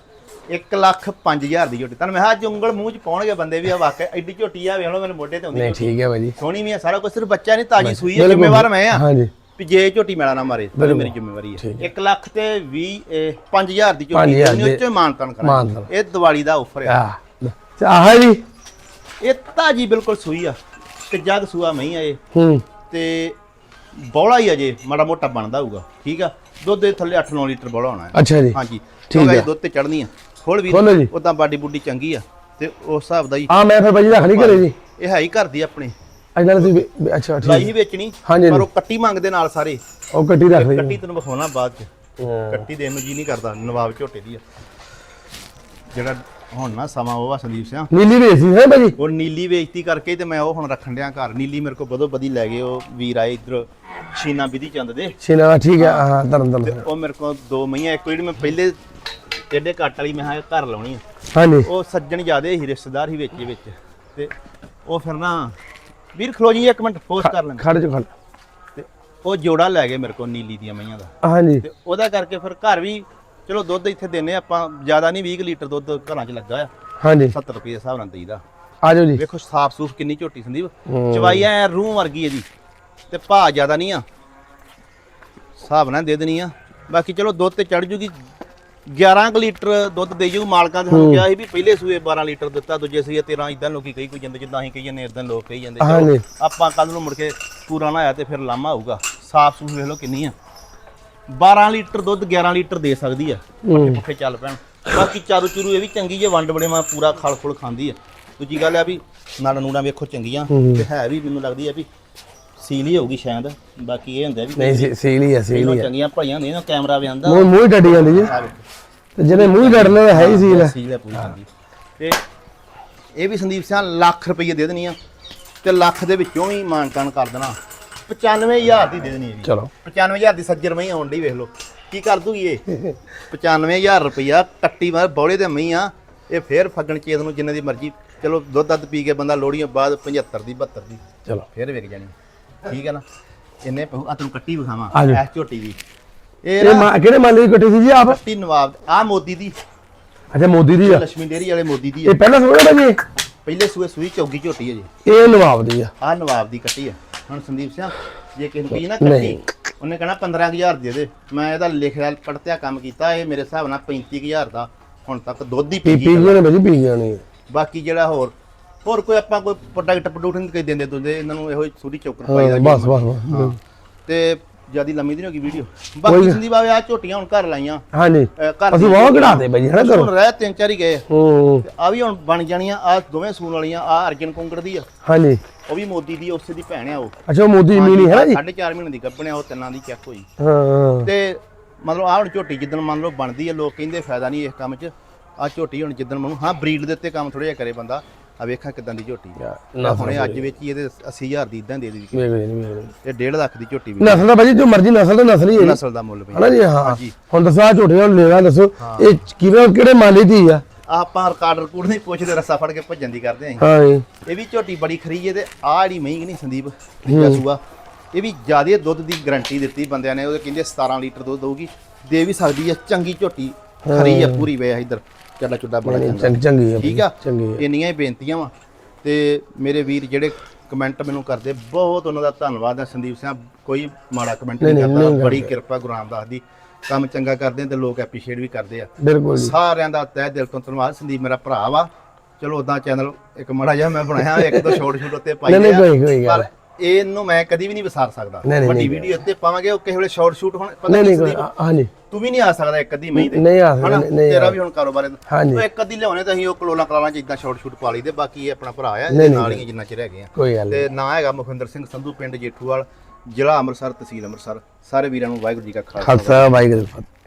[SPEAKER 2] 1 ਲੱਖ 5000 ਦੀ ਝੋਟੀ। ਤੁਹਾਨੂੰ ਮੈਂ ਕਿਹਾ ਅੱਜ ਉਂਗਲ ਮੂੰਹ 'ਚ ਪਾਉਣਗੇ ਬੰਦੇ ਵੀ ਆ ਵਾਕਿਆ ਐਡੀ ਝੋਟੀ ਆ ਵੇਖ ਲਓ ਮੇਰੇ ਮੋਢੇ ਤੇ ਹੁੰਦੀ
[SPEAKER 1] ਨਹੀਂ ਠੀਕ ਹੈ ਭਾਜੀ।
[SPEAKER 2] ਸੋਹਣੀ ਵੀ ਆ ਸਾਰਾ ਕੁਝ ਸਿਰਫ ਬੱਚਾ ਨਹੀਂ ਤਾਜੀ ਸੂਈ ਹੈ। ਜ਼ਿੰਮੇਵਾਰ ਮੈਂ ਆ
[SPEAKER 1] ਹਾਂਜੀ
[SPEAKER 2] ਵੀ ਜੇ ਝੋਟੀ ਮੇਲਾ ਨਾ ਮਾਰੇ ਤਾਂ। ਮੇਰੀ ਜ਼ਿੰਮੇਵਾਰੀ ਹੈ 1 ਲੱਖ ਤੇ 20 5000 ਦੀ ਝੋਟੀ
[SPEAKER 1] ਪੰਜ ਹਜ਼ਾਰ
[SPEAKER 2] ਦੇਣੀ ਉਹ
[SPEAKER 1] ਦੇ-
[SPEAKER 2] ਚ ਮਾਨਤਨ। ਕਰਾਂਗੇ। ਇਹ ਦੀਵਾਲੀ ਦਾ ਆਫਰ
[SPEAKER 1] ਤੇ ਆਹ ਜੀ।
[SPEAKER 2] ਇਹ ਤਾਜੀ ਬਿਲਕੁਲ ਸੂਈ ਆ। ਤੇ ਜਗ ਸੂਆ ਮਹੀਂ ਆ ਇਹ।
[SPEAKER 1] ਹੂੰ।
[SPEAKER 2] ਤੇ ਬੌਲਾ ਹੀ ਅਜੇ ਮਾੜਾ ਮੋਟਾ ਬਣਦਾ ਹੋਊਗਾ। ਠੀਕ ਆ? ਦੁੱਧ ਦੇ ਥੱਲੇ 8-9 ਲੀਟਰ ਬੌਲਾ ਹੋਣਾ ਹੈ।
[SPEAKER 1] ਅੱਛਾ ਜੀ।
[SPEAKER 2] ਹਾਂਜੀ।
[SPEAKER 1] ਠੀਕ।
[SPEAKER 2] ਹੈ ਦੁੱਧ ਤੇ ਚੜਨੀ ਆ। ਫੁੱਲ ਵੀ
[SPEAKER 1] ਖੋਲੋ ਜੀ।
[SPEAKER 2] ਉਦਾਂ ਬਾਡੀ ਬੁੱਡੀ ਚੰਗੀ ਆ ਤੇ ਉਸ ਹਿਸਾਬ ਦਾ ਹੀ।
[SPEAKER 1] ਆ ਮੈਂ ਫਿਰ ਭਾਜੀ ਰੱਖ ਲਈ ਘਰੇ ਜੀ।
[SPEAKER 2] ਇਹ ਹੈ ਹੀ ਘਰ ਦੀ ਆਪਣੇ।
[SPEAKER 1] ਇਹਨਾਂ ਨੇ ਤੁਸੀਂ ਵੇ- ਵੇ- ਅੱਛਾ
[SPEAKER 2] ਲਾਈ
[SPEAKER 1] ਠੀਕ
[SPEAKER 2] ਹੀ ਵੇਚਣੀ
[SPEAKER 1] ਹਾਂਜੀ,
[SPEAKER 2] ਪਰ ਉਹ ਕੱਟੀ ਮੰਗਦੇ ਨਾਲ ਸਾਰੇ।
[SPEAKER 1] ਉਹ ਕੱਟੀ ਰੱਖ ਲਈ।
[SPEAKER 2] ਕੱਟੀ ਤੈਨੂੰ ਵਿਖਾਉਣਾ ਬਾਅਦ ਚ।
[SPEAKER 1] ਹਾਂ।
[SPEAKER 2] ਕੱਟੀ ਦੇਣ ਨੂੰ ਜੀ ਨਹੀਂ ਕਰਦਾ ਨਵਾਬ ਝੋਟੇ ਦੀ ਆ। ਜਿਹੜਾ ਹੁਣ ਨਾ ਸਮਾਂ ਉਹ ਆ ਸੰਦੀਪ ਸਿੰਘ
[SPEAKER 1] ਨੀਲੀ ਵੇਚੀ ਹੈ ਭਾਜੀ
[SPEAKER 2] ਉਹ ਨੀਲੀ ਵੇਚਤੀ ਕਰਕੇ ਤੇ ਮੈਂ ਉਹ ਹੁਣ ਰੱਖਣ ਡਿਆ ਘਰ। ਨੀਲੀ ਮੇਰੇ ਕੋਲ ਬਦੋ ਬਦੀ ਲੈ ਗਏ ਉਹ ਵੀਰ ਆਏ ਇਧਰ ਸ਼ੀਨਾ ਵਿਧੀ ਚੰਦ ਦੇ।
[SPEAKER 1] ਛਿਨਾ ਠੀਕ ਹੈ। ਹਾਂ। ਤਰਨ ਤਰਨ
[SPEAKER 2] ਉਹ ਮੇਰੇ ਕੋਲ ਦੋ ਮਈਆਂ ਇੱਕ ਜਿਹੜੀ ਮੈਂ ਪਹਿਲੇ ਟੇਡੇ ਕੱਟ ਵਾਲੀ ਮੈਂ ਕਿਹਾ ਘਰ ਲਾਉਣੀ ਆ।
[SPEAKER 1] ਹਾਂਜੀ।
[SPEAKER 2] ਉਹ ਸੱਜਣ ਜਿਆਦੇ ਹੀ ਰਿਸ਼ਤੇਦਾਰ ਹੀ ਵਿੱਚ ਹੀ ਵਿੱਚ। ਤੇ ਉਹ ਫਿਰ ਨਾ ਵੀਰ ਖਲੋ ਜੀ ਇੱਕ ਮਿੰਟ ਫੋਰਸ ਕਰ ਲੈਂਦੇ।
[SPEAKER 1] ਖੜ ਜਾ ਖੜ।
[SPEAKER 2] ਤੇ ਉਹ ਜੋੜਾ ਲੈ ਗਏ ਮੇਰੇ ਕੋਲ ਨੀਲੀ ਦੀਆਂ ਮਈਆਂ ਦਾ।
[SPEAKER 1] ਹਾਂਜੀ।
[SPEAKER 2] ਤੇ ਉਹਦਾ ਕਰਕੇ ਫਿਰ ਘਰ ਵੀ ਚਲੋ ਦੁੱਧ ਇੱਥੇ ਦਿੰਨੇ ਆਪਾਂ ਜ਼ਿਆਦਾ ਨਹੀਂ 20 ਲੀਟਰ ਦੁੱਧ ਘਰਾਂ 'ਚ ਲੱਗਾ ਆ।
[SPEAKER 1] ਹਾਂਜੀ।
[SPEAKER 2] 70 ਰੁਪਏ ਦੇ ਹਿਸਾਬ ਨਾਲ ਦੇਈਦਾ।
[SPEAKER 1] ਆ ਜਾਓ ਜੀ।
[SPEAKER 2] ਵੇਖੋ ਸਾਫ਼ ਸੂਫ ਕਿੰਨੀ ਝੋਟੀ ਸੰਦੀਪ।
[SPEAKER 1] ਹੂੰ।
[SPEAKER 2] ਚਵਾਈ ਐ ਰੂਹ ਵਰਗੀ ਹੈ ਜੀ ਤੇ ਭਾਅ ਜ਼ਿਆਦਾ ਨਹੀਂ ਆ। ਹਿਸਾਬ ਨਾਲ ਦੇ ਦੇਣੀ ਆ। ਬਾਕੀ ਚਲੋ ਦੁੱਧ ਤੇ ਚੜ ਜੂਗੀ। 11 ਕੁ ਲੀਟਰ ਦੁੱਧ ਦੇ ਜੂ ਮਾਲਕਾਂ ਦੇ ਸਾਨੂੰ ਕਿਹਾ ਸੀ ਵੀ ਪਹਿਲੇ ਸੂਏ 12 ਲੀਟਰ ਦਿੱਤਾ ਦੂਜੇ ਸੂਏ 13 ਇਦਾਂ ਲੋਕੀ ਕਹੀ ਕੋਈ ਜਾਂਦੇ ਜਿੱਦਾਂ ਅਸੀਂ ਕਹੀ ਜਾਂਦੇ ਇਦਾਂ ਲੋਕ ਕਹੀ ਜਾਂਦੇ। ਚਲੋ,
[SPEAKER 1] ਹਾਂਜੀ।
[SPEAKER 2] ਆਪਾਂ ਕੱਲ ਨੂੰ ਮੁੜ ਕੇ ਪੂਰਾ ਨਾ ਆਇਆ ਤੇ ਫਿਰ ਲਾਮਾ ਆਊਗਾ ਸਾਫ਼ ਸੂਫ ਵੇਖ ਲਓ ਕਿੰਨੀ ਆ। 12 ਲੀਟਰ ਦੁੱਧ 11 ਲੀਟਰ ਦੇ ਸਕਦੀ ਆ।
[SPEAKER 1] ਹੂੰ।
[SPEAKER 2] ਪੱਖੇ ਚੱਲ ਪੈਣ। ਬਾਕੀ ਚਾਰੂ ਚੂਰੂ ਇਹ ਵੀ ਚੰਗੀ ਜੇ ਵੰਡ ਬੜੇ ਮਾ ਪੂਰਾ ਖਲ ਖੁਲ ਖਾਂਦੀ ਆ। ਦੂਜੀ ਗੱਲ ਆ ਵੀ ਨਾਲ ਨੂੜਾ ਵੇਖੋ ਚੰਗੀਆਂ। ਤੇ ਹੈ ਵੀ ਮੈਨੂੰ ਲੱਗਦੀ ਆ ਵੀ ਸੀਲ ਹੀ ਹੋਊਗੀ ਸ਼ਾਇਦ ਬਾਕੀ ਇਹ ਹੁੰਦਾ ਵੀ
[SPEAKER 1] ਨਹੀਂ ਸੀ- ਸੀਲੀ ਹੈ ਸੀਲੀ ਹੈ
[SPEAKER 2] ਚੰਗੀਆਂ ਭਾਈਆਂ ਹੁੰਦੀਆਂ ਨਾ ਕੈਮਰਾ ਵੀ ਆਂਦਾ
[SPEAKER 1] ਮੂੰਹ ਮੂੰਹ ਹੀ ਡੱਡੀ ਜਾਂਦੀ ਜੀ। ਤੇ ਜਿਹਨੇ ਮੂੰਹ ਹੀ ਡੱਡ ਲਿਆ ਹੈ ਹੀ ਸੀਲ।
[SPEAKER 2] ਸੀਲ ਹੈ ਪੂਰੀ ਚੰਗੀ। ਤੇ ਇਹ ਵੀ ਸੰਦੀਪ ਸਿੰਘ ਲੱਖ ਰੁਪਏ ਦੇ ਦੇਣੀ ਆ ਤੇ ਲੱਖ ਦੇ ਵਿੱਚੋਂ ਵੀ ਮਾਨਤਾਨ ਕਰ ਦੇਣਾ। 95000 ਦੀ ਦੇ ਦੇਣੀ ਵੀ
[SPEAKER 1] ਚਲੋ।
[SPEAKER 2] 95000 ਦੀ ਸੱਜਰ ਮਹੀਂ ਆਉਣ ਡਈ ਵੇਖ ਲਓ। ਕੀ ਕਰ ਦੂਗੀ ਇਹ? 95000 ਰੁਪਇਆ ਕੱਟੀ ਮਾਰ ਬੌਲੇ ਦੇ ਮਹੀਂ ਆ ਇਹ ਫੇਰ ਫੱਗਣ ਚੇਤ ਨੂੰ ਜਿੰਨੇ ਦੀ ਮਰਜ਼ੀ ਚਲੋ ਦੁੱਧ ਦੱਧ ਪੀ ਕੇ ਬੰਦਾ ਲੋੜੀਆਂ ਬਾਅਦ 75 ਦੀ 72 ਦੀ
[SPEAKER 1] ਚਲੋ।
[SPEAKER 2] ਫੇਰ ਵਿਕ ਜਾਣੀ। ਠੀਕ ਹੈ ਨਾ? ਇੰਨੇ ਪਹੂ ਆ ਤੈਨੂੰ ਕੱਟੀ ਵਿਖਾਵਾਂ।
[SPEAKER 1] ਆ ਜਾਓ।
[SPEAKER 2] ਐਸ ਝੋਟੀ ਦੀ। ਇਹ
[SPEAKER 1] ਇਹ
[SPEAKER 2] ਨਾ
[SPEAKER 1] ਮਾਂ ਕਿਹੜੇ ਮਾਲੀ ਦੀ ਕੱਟੀ ਸੀ ਜੀ ਆਪ?
[SPEAKER 2] ਕੱਟੀ ਨਵਾਬ ਆ ਮੋਦੀ ਦੀ।
[SPEAKER 1] ਅੱਛਾ ਮੋਦੀ ਦੀ ਆ।
[SPEAKER 2] ਲక్ష్ਮੀ ਡੇਰੀ ਵਾਲੇ ਮੋਦੀ ਦੀ ਆ।
[SPEAKER 1] ਇਹ ਪਹਿਲਾਂ ਸੁਣਿਆ ਭਾਜੀ?
[SPEAKER 2] ਪਹਿਲੇ ਸੂਏ ਸੂਈ ਚੌਗੀ ਝੋਟੀ ਹੈ ਜੀ।
[SPEAKER 1] ਇਹ ਨਵਾਬ ਦੀ ਆ।
[SPEAKER 2] ਆ ਨਵਾਬ ਦੀ ਕੱਟੀ ਆ। ਹੁਣ ਸੰਦੀਪ ਸਿੰਘ ਜੇ ਕਿਸੇ ਨੂੰ ਕਹੀ ਨਾ
[SPEAKER 1] ਨਹੀਂ।
[SPEAKER 2] ਕੱਟੀ ਉਹਨੇ ਕਹਿਣਾ 15000 ਦੇ ਦੇ। ਮੈਂ ਇਹਦਾ ਲਿਖਿਆ ਪੜਤਿਆ ਕੰਮ ਕੀਤਾ ਇਹ ਮੇਰੇ ਹਿਸਾਬ ਨਾਲ 35000 ਦਾ ਹੁਣ ਤੱਕ ਦੁੱਧ ਹੀ
[SPEAKER 1] ਪੀ
[SPEAKER 2] ਪੀ
[SPEAKER 1] ਪੀ
[SPEAKER 2] ਗਈ
[SPEAKER 1] ਨੇ ਭਾਜੀ ਪੀ ਜਾਣੀ
[SPEAKER 2] ਬਾਕੀ ਜਿਹੜਾ ਹੋਰ ਹੋਰ ਕੋਈ ਆਪਾਂ ਕੋਈ ਪ੍ਰੋਡਕਟ ਪ੍ਰੋਡਕਟ ਨਹੀਂ ਕੋਈ ਦਿੰਦੇ ਦੁੰਦੇ ਇਹਨਾਂ ਨੂੰ ਇਹੋ ਸੂਰੀ ਚੌਕਰ
[SPEAKER 1] ਹਾਂ,
[SPEAKER 2] ਪਾਈਦਾ
[SPEAKER 1] ਬਸ ਬਸ ਬਸ
[SPEAKER 2] ਤੇ ਜਿਆਦੀ ਲੰਮੀ ਨਹੀਂ ਹੋਗੀ ਵੀਡੀਓ ਬਾਕੀ ਸੰਦੀਪ ਆਵੇ ਆ ਝੋਟੀਆਂ ਹੁਣ ਘਰ ਲਾਈਆਂ।
[SPEAKER 1] ਹਾਂਜੀ।
[SPEAKER 2] ਘਰ
[SPEAKER 1] ਅਸੀਂ ਵਾਹ ਹਨਾ ਕਰੋ
[SPEAKER 2] ਹੁਣ ਰਹਿ ਤਿੰਨ ਚਾਰ ਹੀ ਗਏ।
[SPEAKER 1] ਹੂੰ।
[SPEAKER 2] ਆ ਵੀ ਹੁਣ ਬਣ ਜਾਣੀਆਂ ਆ ਦੋਵੇਂ ਸੂਣ ਵਾਲੀਆਂ ਆ ਅਰਜਨ ਕੁੰਗੜ ਦੀ ਆ।
[SPEAKER 1] ਹਾਂਜੀ।
[SPEAKER 2] ਉਹ ਵੀ ਮੋਦੀ ਦੀ ਉਸੇ ਦੀ ਭੈਣ ਆ ਉਹ।
[SPEAKER 1] ਅੱਛਾ ਮੋਦੀ ਜ਼ਮੀਨ ਹੀ ਨਾ ਜੀ?
[SPEAKER 2] ਸਾਢੇ ਚਾਰ ਮਹੀਨੇ ਦੀ ਗੱਭਣ ਆ ਉਹ ਤਿੰਨਾਂ ਦੀ ਚੈੱਕ ਹੋਈ।
[SPEAKER 1] ਹਾਂ
[SPEAKER 2] ਤੇ ਮਤਲਬ ਆ ਹੁਣ ਝੋਟੀ ਜਿੱਦਣ ਮੰਨ ਲਓ ਬਣਦੀ ਆ ਲੋਕ ਕਹਿੰਦੇ ਫਾਇਦਾ ਨਹੀਂ ਇਸ ਕੰਮ 'ਚ। ਆ ਝੋਟੀ ਹੁਣ ਜਿੱਦਣ ਮਨੂੰ ਹਾਂ ਬਰੀਡ ਦੇ ਉੱਤੇ ਕੰਮ ਥੋੜਾ ਜਿਹਾ ਕਰੇ ਬੰਦਾ। ਆ ਵੇਖਾਂ ਕਿਦਾਂ ਦੀ ਝੋਟੀ ਆ।
[SPEAKER 1] ਨਾ
[SPEAKER 2] ਹੁਣੇ ਅੱਜ ਵਿੱਚ ਹੀ ਇਹਦੇ 80000 ਦੀ ਇਦਾਂ ਦੇ
[SPEAKER 1] ਲਈ
[SPEAKER 2] ਤੇ 1.5 ਲੱਖ ਦੀ ਝੋਟੀ ਵੀ।
[SPEAKER 1] ਨਸਲ ਦਾ ਭਾਜੀ ਜੋ ਮਰਜ਼ੀ ਨਸਲ ਦਾ ਨਸਲ ਹੀ ਹੈ।
[SPEAKER 2] ਨਸਲ ਦਾ ਮੁੱਲ ਵੀ।
[SPEAKER 1] ਹਨਾ ਜੀ ਹਾਂ। ਹੁਣ ਦੱਸੋ ਆ ਝੋਟੀਆਂ ਨੂੰ ਲੈਣਾ ਦੱਸੋ। ਇਹ ਕਿਵੇਂ ਕਿਹੜੇ ਮਾਲੀ ਦੀ ਆ?
[SPEAKER 2] ਆਪਾਂ ਰਿਕਾਰਡ ਰਿਕੂਡ ਨਹੀਂ ਪੁੱਛਦੇ ਰੱਸਾ ਫੜ ਕੇ ਭੱਜਣ ਦੀ ਕਰਦੇ ਆਂ
[SPEAKER 1] ਹਾਂ ਜੀ।
[SPEAKER 2] ਇਹ ਵੀ ਝੋਟੀ ਬੜੀ ਖਰੀ ਹੈ ਤੇ ਆਹ ਜਿਹੜੀ ਮਹੀਂ ਨਹੀਂ ਸੰਦੀਪ ਤੀਜਾ ਸੂਆ। ਇਹ ਵੀ ਜਿਆਦੇ ਦੁੱਧ ਦੀ ਗਾਰੰਟੀ ਦਿੱਤੀ ਬੰਦਿਆਂ ਨੇ। ਉਹਦੇ ਕਹਿੰਦੇ 17 ਲੀਟਰ ਦੁੱਧ ਦਊਗੀ। ਦੇ ਵੀ ਸਕਦੀ ਹੈ। ਚੰਗੀ ਝੋਟੀ ਖਰੀ ਹੈ ਪੂਰੀ ਵੇ ਇਧਰ। ਚੱਡਾ ਚੁੱਡਾ ਬੜਾ ਜਾਂਦਾ
[SPEAKER 1] ਚੰਗੀ ਚੰਗੀ ਆ
[SPEAKER 2] ਠੀਕ ਆ?
[SPEAKER 1] ਚੰਗੀ ਆ।
[SPEAKER 2] ਇੰਨੀਆਂ ਹੀ ਬੇਨਤੀਆਂ ਵਾ। ਤੇ ਮੇਰੇ ਵੀਰ ਜਿਹੜੇ ਕਮੈਂਟ ਮੈਨੂੰ ਕਰਦੇ ਬਹੁਤ ਉਹਨਾਂ ਦਾ ਧੰਨਵਾਦ ਹੈ ਸੰਦੀਪ ਸਿੰਘ ਕੋਈ ਮਾੜਾ ਕਮੈਂਟ ਨਹੀਂ ਕਰਦਾ। ਬੜੀ ਕਿਰਪਾ ਗੁਰੂ ਰਾਮਦਾਸ ਦੀ। ਕੰਮ ਚੰਗਾ ਕਰਦੇ ਤੇ ਲੋਕ ਐਪਰੀਸ਼ੀਏਟ ਵੀ ਕਰਦੇ ਆ।
[SPEAKER 1] ਬਿਲਕੁਲ ਜੀ।
[SPEAKER 2] ਸਾਰਿਆਂ ਦਾ ਤਹਿ ਦਿਲ ਤੋਂ ਧੰਨਵਾਦ। ਸੰਦੀਪ ਮੇਰਾ ਭਰਾ ਵਾ। ਚਲੋ ਉਦਾਂ ਚੈਨਲ ਇੱਕ ਮਾੜਾ ਜਿਹਾ ਮੈਂ ਬਣਾਇਆ ਇੱਕ ਦੋ ਛੋਟ ਛੋਟ ਉੱਤੇ ਪਾਈ
[SPEAKER 1] ਨਹੀਂ, ਨਹੀਂ,
[SPEAKER 2] ਆ।
[SPEAKER 1] ਕੋਈ- ਕੋਈ ਗੱਲ
[SPEAKER 2] ਪਰ ਇਹਨੂੰ ਮੈਂ ਕਦੀ ਵੀ ਨਹੀਂ ਵਿਸਾਰ ਸਕਦਾ।
[SPEAKER 1] ਨਹੀਂ, ਨਹੀਂ,
[SPEAKER 2] ਵੱਡੀ
[SPEAKER 1] ਨਹੀਂ,
[SPEAKER 2] ਵੀਡੀਓ ਉੱਤੇ ਪਾਵਾਂਗੇ ਉਹ ਕਿਸੇ ਵੇਲੇ ਸ਼ਾਰਟ ਸ਼ੂਟ ਹੁਣ ਪਤਾ
[SPEAKER 1] ਨਹੀਂ
[SPEAKER 2] ਨਹੀਂ
[SPEAKER 1] ਕੋਈ
[SPEAKER 2] ਸੰਦੀਪ
[SPEAKER 1] ਹਾਂਜੀ।
[SPEAKER 2] ਤੂੰ ਵੀ ਨਹੀਂ ਆ ਸਕਦਾ ਇੱਕ ਅੱਧੀ ਤੇ।
[SPEAKER 1] ਨਹੀਂ ਆ
[SPEAKER 2] ਹਨਾ?
[SPEAKER 1] ਨਹੀਂ ਨਹੀਂ
[SPEAKER 2] ਤੇਰਾ
[SPEAKER 1] ਆ।
[SPEAKER 2] ਵੀ ਹੁਣ ਕਾਰੋਬਾਰ ਹੈ।
[SPEAKER 1] ਹਾਂਜੀ।
[SPEAKER 2] ਉਹ ਇੱਕ ਅੱਧੀ ਲਿਆਉਣੇ ਤਾਂ ਅਸੀਂ ਉਹ ਕਲੋਲਾ ਕਲਾਲਾਂ ਚ ਇਦਾਂ ਸ਼ਾਰਟ ਸ਼ੂਟ ਪਾ ਲਈਦੇ ਬਾਕੀ ਇਹ ਆਪਣਾ ਭਰਾ ਆ ਇਹਦੇ
[SPEAKER 1] ਨਹੀਂ,
[SPEAKER 2] ਨਾਲ ਹੀ ਆ ਜਿੰਨਾ ਚਿਰ ਹੈਗੇ ਆ।
[SPEAKER 1] ਕੋਈ ਗੱਲ ਨਹੀਂ।
[SPEAKER 2] ਤੇ ਨਾਂ ਹੈਗਾ ਮੁਖਵਿੰਦਰ ਸਿੰਘ ਸੰਧੂ ਪਿੰਡ ਜੇਠੂਵਾਲ ਜ਼ਿਲ੍ਹਾ ਅੰਮ੍ਰਿਤਸਰ ਤਹਿਸੀਲ ਅੰਮ੍ਰਿਤਸਰ। ਸਾਰੇ ਵੀਰਾਂ ਨੂੰ ਵਾਹਿਗੁਰੂ ਜੀ ਕਾ ਖਾਲਸਾ।
[SPEAKER 1] ਖਾਲਸਾ ਵਾਹਿਗੁਰੂ ਜੀ ਕੀ ਫਤਿਹ।